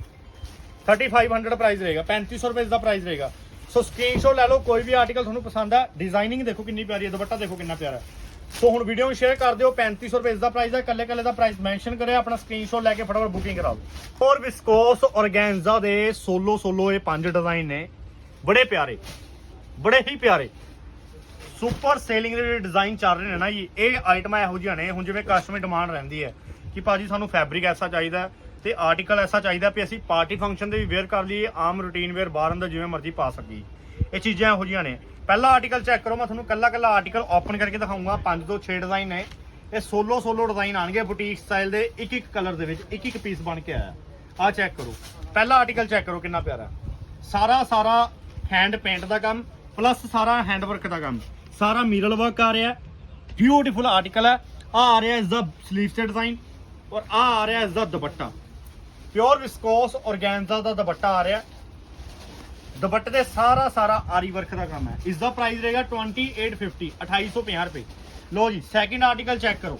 3500 ਪ੍ਰਾਈਸ ਰਹੇਗਾ 3500 ਰੁਪਏ ਇਸ ਦਾ ਪ੍ਰਾਈਸ ਰਹੇਗਾ। ਸੋ ਸਕਰੀਨਸ਼ਾਟ ਲੈ ਲਓ, ਕੋਈ ਵੀ ਆਰਟੀਕਲ ਤੁਹਾਨੂੰ ਪਸੰਦ ਆ ਡਿਜ਼ਾਈਨਿੰਗ ਦੇਖੋ ਕਿੰਨੀ ਪਿਆਰੀ ਹੈ, ਦੁਪੱਟਾ ਦੇਖੋ ਕਿੰਨਾ ਪਿਆਰਾ ਹੈ। ਸੋ ਹੁਣ ਵੀਡੀਓ ਨੂੰ ਸ਼ੇਅਰ ਕਰ ਦਿਓ 3500 ਰੁਪਏ ਇਸ ਦਾ ਪ੍ਰਾਈਸ ਹੈ ਕੱਲੇ ਕੱਲੇ ਦਾ ਪ੍ਰਾਈਸ ਮੈਂਸ਼ਨ ਕਰਿਆ ਆਪਣਾ ਸਕਰੀਨਸ਼ਾਟ ਲੈ ਕੇ ਫਟਾਫਟ ਬੁਕਿੰਗ ਕਰਾ ਲਓ ਹੋਰ ਵਿਸਕੋਸ ਔਰਗੈਂਜ਼ਾ ਦੇ ਸੋਲੋ ਸੋਲੋ ਇਹ ਪੰਜ ਡਿਜ਼ਾਈਨ ਨੇ। ਬੜੇ ਪਿਆਰੇ, ਬੜੇ ਹੀ ਪਿਆਰੇ। ਸੁਪਰ ਸੇਲਿੰਗ ਦੇ ਡਿਜ਼ਾਈਨ ਚੱਲ ਰਹੇ ਨੇ ਨਾ ਜੀ, ਇਹ ਆਈਟਮਾਂ ਇਹੋ ਜਿਹੀਆਂ ਨੇ, ਹੁਣ ਜਿਵੇਂ ਕਸਟਮਰ ਡਿਮਾਂਡ ਰਹਿੰਦੀ ਹੈ ਕਿ ਭਾਜੀ ਸਾਨੂੰ ਫੈਬਰਿਕ ਐਸਾ ਚਾਹੀਦਾ ਹੈ ਤੇ ਆਰਟੀਕਲ ਐਸਾ ਚਾਹੀਦਾ ਵੀ ਅਸੀਂ ਪਾਰਟੀ ਫੰਕਸ਼ਨ ਦੇ ਵੀ ਵੇਅਰ ਕਰ ਲਈਏ, ਆਮ ਰੂਟੀਨ ਵੇਅਰ ਬਾਹਰ ਅੰਦਰ ਜਿਵੇਂ ਮਰਜ਼ੀ ਪਾ ਸਕੀਏ। ਇਹ ਚੀਜ਼ਾਂ ਇਹੋ ਜਿਹੀਆਂ ਨੇ। ਪਹਿਲਾ ਆਰਟੀਕਲ ਚੈੱਕ ਕਰੋ, ਮੈਂ ਤੁਹਾਨੂੰ ਕੱਲਾ ਕੱਲਾ ਆਰਟੀਕਲ ਓਪਨ ਕਰਕੇ ਦਿਖਾਊਂਗਾ। ਪੰਜ ਤੋਂ 6 ਡਿਜ਼ਾਈਨ ਨੇ। ਇਹ ਸੋਲੋ ਸੋਲੋ ਡਿਜ਼ਾਈਨ ਆਣਗੇ ਬੁਟੀਕ ਸਟਾਈਲ ਦੇ, ਇੱਕ ਇੱਕ ਕਲਰ ਦੇ ਵਿੱਚ, ਇੱਕ ਇੱਕ ਪੀਸ ਬਣ ਕੇ ਆਇਆ। ਆ ਚੈੱਕ ਕਰੋ। ਪਹਿਲਾ ਆਰਟੀਕਲ ਚੈੱਕ ਕਰੋ ਕਿੰਨਾ ਪਿਆਰਾ। ਸਾਰਾ ਸਾਰਾ ਹੈਂਡ ਪੇਂਟ ਦਾ ਕੰਮ ਪਲੱਸ ਸਾਰਾ ਹੈਂਡ ਵਰਕ ਦਾ ਕੰਮ। ਸਾਰਾ ਮਿਰਰ ਵਰਕ ਆ ਰਿਹਾ ਬਿਊਟੀਫੁਲ ਆਰਟੀਕਲ ਹੈ। ਆ ਆ ਰਿਹਾ ਇਸ ਦਾ ਸਲੀਵ ਤੇ ਡਿਜ਼ਾਈਨ ਔਰ ਆ ਆ ਰਿਹਾ ਇਸ ਦਾ ਦੁਪੱਟਾ। ਪਿਓਰ ਵਿਸਕੋਸ ਔਰਗੈਂਜ਼ਾ ਦਾ ਦੁਪੱਟਾ ਆ ਰਿਹਾ। ਦੁਪੱਟੇ ਤੇ ਸਾਰਾ ਸਾਰਾ ਆਰੀ ਵਰਕ ਦਾ ਕੰਮ ਹੈ। ਇਸ ਦਾ ਪ੍ਰਾਈਸ ਰਹੇਗਾ 2850 2850 ਰੁਪਏ। ਲੋ ਜੀ ਸੈਕਿੰਡ ਆਰਟੀਕਲ ਚੈੱਕ ਕਰੋ।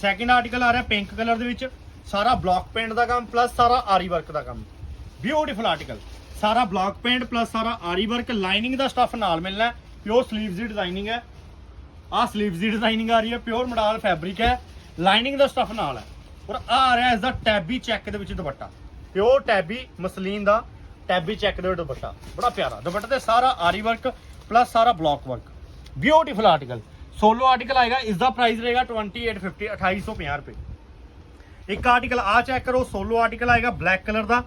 ਸੈਕਿੰਡ ਆਰਟੀਕਲ ਆ ਰਿਹਾ ਪਿੰਕ ਕਲਰ ਦੇ ਵਿੱਚ। ਸਾਰਾ ਬਲੌਕ ਪੇਂਟ ਦਾ ਕੰਮ ਪਲੱਸ ਸਾਰਾ ਆਰੀ ਵਰਕ ਦਾ ਕੰਮ। ਬਿਊਟੀਫੁਲ ਆਰਟੀਕਲ ਸਾਰਾ ਬਲੌਕ ਪੇਂਟ ਪਲੱਸ ਸਾਰਾ ਆਰੀ ਵਰਕ ਲਾਈਨਿੰਗ ਦਾ ਸਟੱਫ ਨਾਲ ਮਿਲਣਾ ਪਿਓਰ ਸਲੀਵਸ ਦੀ ਡਿਜ਼ਾਈਨਿੰਗ ਹੈ। ਆਹ ਸਲੀਵਸ ਦੀ ਡਿਜ਼ਾਈਨਿੰਗ ਆ ਰਹੀ ਹੈ। ਪਿਓਰ ਮਡਾਲ ਫੈਬਰਿਕ ਹੈ। ਲਾਈਨਿੰਗ ਦਾ ਸਟੱਫ ਨਾਲ ਹੈ। ਔਰ ਆਹ ਆ ਰਿਹਾ ਇਸ ਦਾ ਟੈਬੀ ਚੈੱਕ ਦੇ ਵਿੱਚ ਦੁਪੱਟਾ। ਪਿਓਰ ਟੈਬੀ ਮਸਲੀਨ ਦਾ ਟੈਬੀ ਚੈੱਕ ਦੇ ਵਿੱਚ ਦੁਪੱਟਾ। ਬੜਾ ਪਿਆਰਾ। ਦੁਪੱਟੇ ਤੇ ਸਾਰਾ ਆਰੀ ਵਰਕ ਪਲੱਸ ਸਾਰਾ block work beautiful article solo article ਆਏਗਾ। ਇਸ ਦਾ ਪ੍ਰਾਈਸ ਰਹੇਗਾ 2850 2850 ਰੁਪਏ। ਇੱਕ ਆਰਟੀਕਲ ਆ ਚੈੱਕ ਕਰੋ। ਸੋਲੋ ਆਰਟੀਕਲ ਆਏਗਾ। ਬਲੈਕ ਕਲਰ ਦਾ।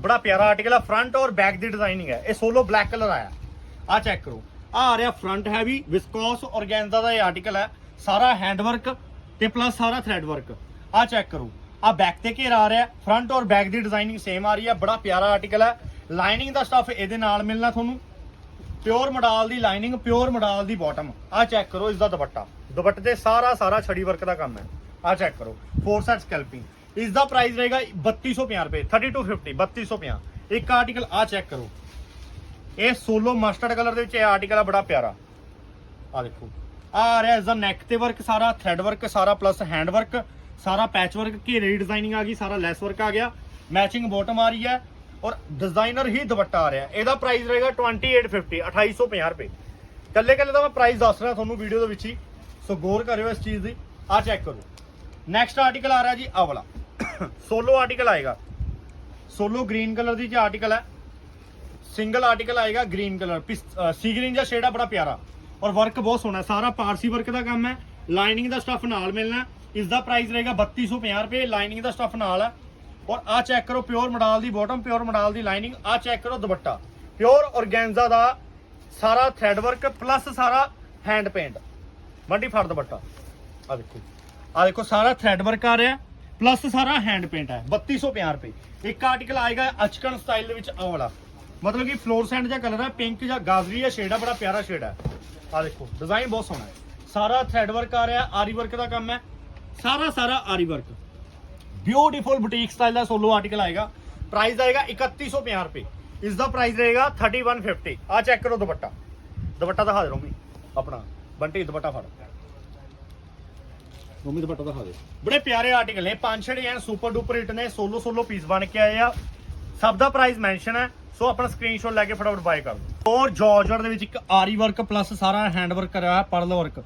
ਬੜਾ ਪਿਆਰਾ ਆਰਟੀਕਲ ਆ ਫਰੰਟ ਔਰ ਬੈਕ ਦੀ ਡਿਜ਼ਾਈਨਿੰਗ ਹੈ। ਇਹ ਸੋਲੋ ਬਲੈਕ ਕਲਰ ਆਇਆ। ਆ ਚੈੱਕ ਕਰੋ। ਆ ਆ ਰਿਹਾ ਫਰੰਟ ਹੈਵੀ ਵਿਸਕੋਸ ਔਰਗੈਂਜ਼ਾ ਦਾ ਇਹ ਆਰਟੀਕਲ ਹੈ। ਸਾਰਾ ਹੈਂਡ ਵਰਕ ਤੇ ਪਲੱਸ ਸਾਰਾ ਥ੍ਰੈਡ ਵਰਕ ਆ ਚੈੱਕ ਕਰੋ। ਆ ਬੈਕ ਤੇ ਘੇਰਾ ਆ ਰਿਹਾ। ਫਰੰਟ ਔਰ ਬੈਕ ਦੀ ਡਿਜ਼ਾਈਨਿੰਗ ਸੇਮ ਆ ਰਹੀ ਹੈ। ਬੜਾ ਪਿਆਰਾ ਆਰਟੀਕਲ ਹੈ। ਲਾਈਨਿੰਗ ਦਾ ਸਟੱਫ ਇਹਦੇ ਨਾਲ ਮਿਲਣਾ ਤੁਹਾਨੂੰ। ਪਿਓਰ ਮਡਾਲ ਦੀ ਲਾਈਨਿੰਗ ਪਿਓਰ ਮਡਾਲ ਦੀ ਬਾਟਮ ਆ ਚੈੱਕ ਕਰੋ ਇਸ ਦਾ ਦੁਪੱਟਾ। ਦੁਪੱਟੇ ਤੇ ਸਾਰਾ ਸਾਰਾ ਛੜੀ ਵਰਕ ਦਾ ਕੰਮ ਹੈ। ਆ ਚੈੱਕ ਕਰੋ। ਫੋਰ ਸੈਟ ਸਕੈਲਪਿੰਗ ਇਸ ਦਾ ਪ੍ਰਾਈਸ ਰਹੇਗਾ 3250 ਰੁਪਏ 3250 3250 ਇੱਕ ਆਰਟੀਕਲ ਆ ਚੈੱਕ ਕਰੋ। ਇਹ ਸੋਲੋ ਮਸਟਰਡ ਕਲਰ ਦੇ ਵਿੱਚ ਇਹ ਆਰਟੀਕਲ ਆ, ਬੜਾ ਪਿਆਰਾ। ਆ ਦੇਖੋ। ਆ ਆ ਰਿਹਾ ਇਸ ਦਾ ਨੈਕ ਤੇ ਵਰਕ ਸਾਰਾ ਥ੍ਰੈਡ ਵਰਕ ਸਾਰਾ ਪਲੱਸ ਹੈਂਡ ਵਰਕ ਸਾਰਾ ਪੈਚ ਵਰਕ ਘੇਰੇ ਦੀ ਡਿਜ਼ਾਈਨਿੰਗ ਆ ਗਈ, ਸਾਰਾ ਲੈਸ ਵਰਕ ਆ ਗਿਆ। ਮੈਚਿੰਗ ਬੋਟਮ ਆ ਰਹੀ ਹੈ ਔਰ ਡਿਜ਼ਾਈਨਰ ਹੀ ਦੁਪੱਟਾ ਆ ਰਿਹਾ। ਇਹਦਾ ਪ੍ਰਾਈਸ ਰਹੇਗਾ 2850 2850 ਰੁਪਏ। ਕੱਲੇ ਕੱਲੇ ਦਾ ਮੈਂ ਪ੍ਰਾਈਸ ਦੱਸ ਰਿਹਾ ਤੁਹਾਨੂੰ ਵੀਡੀਓ ਦੇ ਵਿੱਚ ਹੀ। ਸੋ ਗੌਰ ਕਰਿਓ ਇਸ ਚੀਜ਼ ਦੀ। ਆ ਚੈੱਕ ਕਰੋ। ਨੈਕਸਟ ਆਰਟੀਕਲ ਆ ਰਿਹਾ ਜੀ ਆ ਵਾਲਾ। ਸੋਲੋ ਆਰਟੀਕਲ ਆਏਗਾ। ਸੋਲੋ ਗ੍ਰੀਨ ਕਲਰ ਦੀ ਜੀ ਆਰਟੀਕਲ ਹੈ ਸਿੰਗਲ ਆਰਟੀਕਲ ਆਏਗਾ ਗ੍ਰੀਨ ਕਲਰ ਸੀ ਗ੍ਰੀਨ ਦਾ ਸ਼ੇਡ ਆ, ਬੜਾ ਪਿਆਰਾ। ਔਰ ਵਰਕ ਬਹੁਤ ਸੋਹਣਾ ਸਾਰਾ ਪਾਰਸੀ ਵਰਕ ਦਾ ਕੰਮ ਹੈ। ਲਾਈਨਿੰਗ ਦਾ ਸਟੱਫ ਨਾਲ ਮਿਲਣਾ ਇਸ ਦਾ ਪ੍ਰਾਈਸ ਰਹੇਗਾ 3250 ਰੁਪਏ। ਲਾਈਨਿੰਗ ਦਾ ਸਟੱਫ ਨਾਲ ਹੈ। ਔਰ ਆ ਚੈੱਕ ਕਰੋ ਪਿਓਰ ਮਡਾਲ ਦੀ ਬਾਟਮ ਪਿਓਰ ਮਡਾਲ ਦੀ ਲਾਈਨਿੰਗ ਆ ਚੈੱਕ ਕਰੋ ਦੁਪੱਟਾ। ਪਿਓਰ ਔਰਗੈਂਜ਼ਾ ਦਾ ਸਾਰਾ ਥ੍ਰੈਡ ਵਰਕ ਪਲੱਸ ਸਾਰਾ ਹੈਂਡ ਪੇਂਟ ਮੰਡੀ ਫੜ ਦੁਪੱਟਾ। ਆ ਦੇਖੋ। ਆ ਦੇਖੋ, ਸਾਰਾ ਥ੍ਰੈਡ ਵਰਕ ਆ ਰਿਹਾ। ਪਲੱਸ ਸਾਰਾ ਹੈਂਡ ਪੇਂਟ ਹੈ 3250 ਰੁਪਏ। ਇੱਕ ਆਰਟੀਕਲ ਆਏਗਾ ਅਚਕਨ ਸਟਾਈਲ ਦੇ ਵਿੱਚ ਆ ਵਾਲਾ। ਮਤਲਬ ਕਿ ਫਲੋਰਸੈਂਟ ਜਿਹਾ ਕਲਰ ਹੈ ਪਿੰਕ ਜਾਂ ਗਾਜ਼ਰੀ ਜਾਂ ਸ਼ੇਡ ਆ, ਬੜਾ ਪਿਆਰਾ ਸ਼ੇਡ ਹੈ। ਆ ਦੇਖੋ ਡਿਜ਼ਾਈਨ ਬਹੁਤ ਸੋਹਣਾ ਹੈ। ਸਾਰਾ ਥ੍ਰੈਡ ਵਰਕ ਆ ਰਿਹਾ, ਆਰੀ ਵਰਕ ਦਾ ਕੰਮ ਹੈ। ਸਾਰਾ ਸਾਰਾ ਆਰੀ ਵਰਕ ਬਿਊਟੀਫੁਲ ਬੁਟੀਕ ਸਟਾਈਲ ਦਾ ਸੋਲੋ ਆਰਟੀਕਲ ਆਏਗਾ। ਪ੍ਰਾਈਸ ਆਏਗਾ 3150 ਰੁਪਏ। ਇਸ ਦਾ ਪ੍ਰਾਈਸ ਰਹੇਗਾ 3150 ਆ ਚੈੱਕ ਕਰੋ ਦੁਪੱਟਾ। ਦੁਪੱਟਾ ਦਿਖਾ ਦੇ ਰੋਮੀ। ਆਪਣਾ ਬੰਟੀ, ਦੁਪੱਟਾ ਫੜ। ਰੋਮੀ ਦੁਪੱਟਾ ਦਿਖਾ ਦੇ ਬੜੇ ਪਿਆਰੇ ਆਰਟੀਕਲ ਨੇ। ਪੰਜ ਛੜੇ ਐਨ ਸੁਪਰ ਡੂਪਰ ਹਿੱਟ ਨੇ ਸੋਲੋ ਸੋਲੋ ਪੀਸ ਬਣ ਕੇ ਆਏ ਆ। ਸਭ ਦਾ ਪ੍ਰਾਈਸ ਮੈਂਸ਼ਨ ਹੈ, ਸੋ ਆਪਣਾ ਸਕਰੀਨਸ਼ਾਟ ਲੈ ਕੇ ਫਟਾਫਟ ਬਾਏ ਕਰ ਲਓ ਔਰ ਜਾਰਜਟ ਦੇ ਵਿੱਚ ਇੱਕ ਆਰੀ ਵਰਕ ਪਲੱਸ ਸਾਰਾ ਹੈਂਡ ਵਰਕ ਕਰਿਆ ਹੋਇਆ ਪਰਲ ਵਰਕ